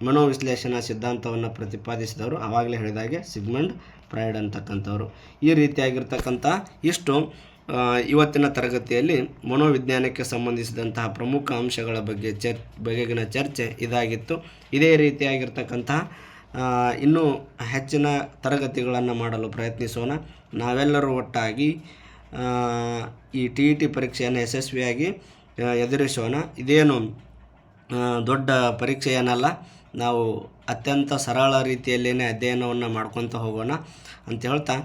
ಮನೋವಿಶ್ಲೇಷಣಾ ಸಿದ್ಧಾಂತವನ್ನು ಪ್ರತಿಪಾದಿಸಿದವರು ಆವಾಗಲೇ ಹೇಳಿದಾಗೆ ಸಿಗ್ಮಂಡ್ ಪ್ರೈಡ್ ಅಂತಕ್ಕಂಥವ್ರು. ಈ ರೀತಿಯಾಗಿರ್ತಕ್ಕಂಥ ಇಷ್ಟು ಇವತ್ತಿನ ತರಗತಿಯಲ್ಲಿ ಮನೋವಿಜ್ಞಾನಕ್ಕೆ ಸಂಬಂಧಿಸಿದಂತಹ ಪ್ರಮುಖ ಅಂಶಗಳ ಬಗ್ಗೆ ಚರ್, ಬಗೆಗಿನ ಚರ್ಚೆ ಇದಾಗಿತ್ತು. ಇದೇ ರೀತಿಯಾಗಿರ್ತಕ್ಕಂತಹ ಇನ್ನೂ ಹೆಚ್ಚಿನ ತರಗತಿಗಳನ್ನು ಮಾಡಲು ಪ್ರಯತ್ನಿಸೋಣ. ನಾವೆಲ್ಲರೂ ಒಟ್ಟಾಗಿ ಈ ಟಿ ಇ ಟಿ ಪರೀಕ್ಷೆಯನ್ನು ಯಶಸ್ವಿಯಾಗಿ ಎದುರಿಸೋಣ. ಇದೇನು ದೊಡ್ಡ ಪರೀಕ್ಷೆ ಏನಲ್ಲ ನಾವು ಅತ್ಯಂತ ಸರಳ ರೀತಿಯಲ್ಲೇ ಅಧ್ಯಯನವನ್ನು ಮಾಡ್ಕೊತ ಹೋಗೋಣ ಅಂತ ಹೇಳ್ತಾ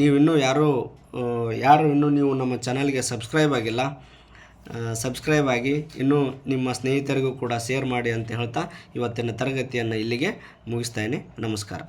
ನೀವಿನ್ನೂ ಯಾರು ಯಾರು ಇನ್ನೂ ನೀವು ನಮ್ಮ ಚಾನಲ್ಗೆ ಸಬ್ಸ್ಕ್ರೈಬ್ ಆಗಿಲ್ಲ ಸಬ್ಸ್ಕ್ರೈಬ್ ಆಗಿ ಇನ್ನೂ ನಿಮ್ಮ ಸ್ನೇಹಿತರಿಗೂ ಕೂಡ ಶೇರ್ ಮಾಡಿ ಅಂತ ಹೇಳ್ತಾ ಇವತ್ತಿನ ತರಗತಿಯನ್ನು ಇಲ್ಲಿಗೆ ಮುಗಿಸ್ತಾಯಿನಿ ನಮಸ್ಕಾರ.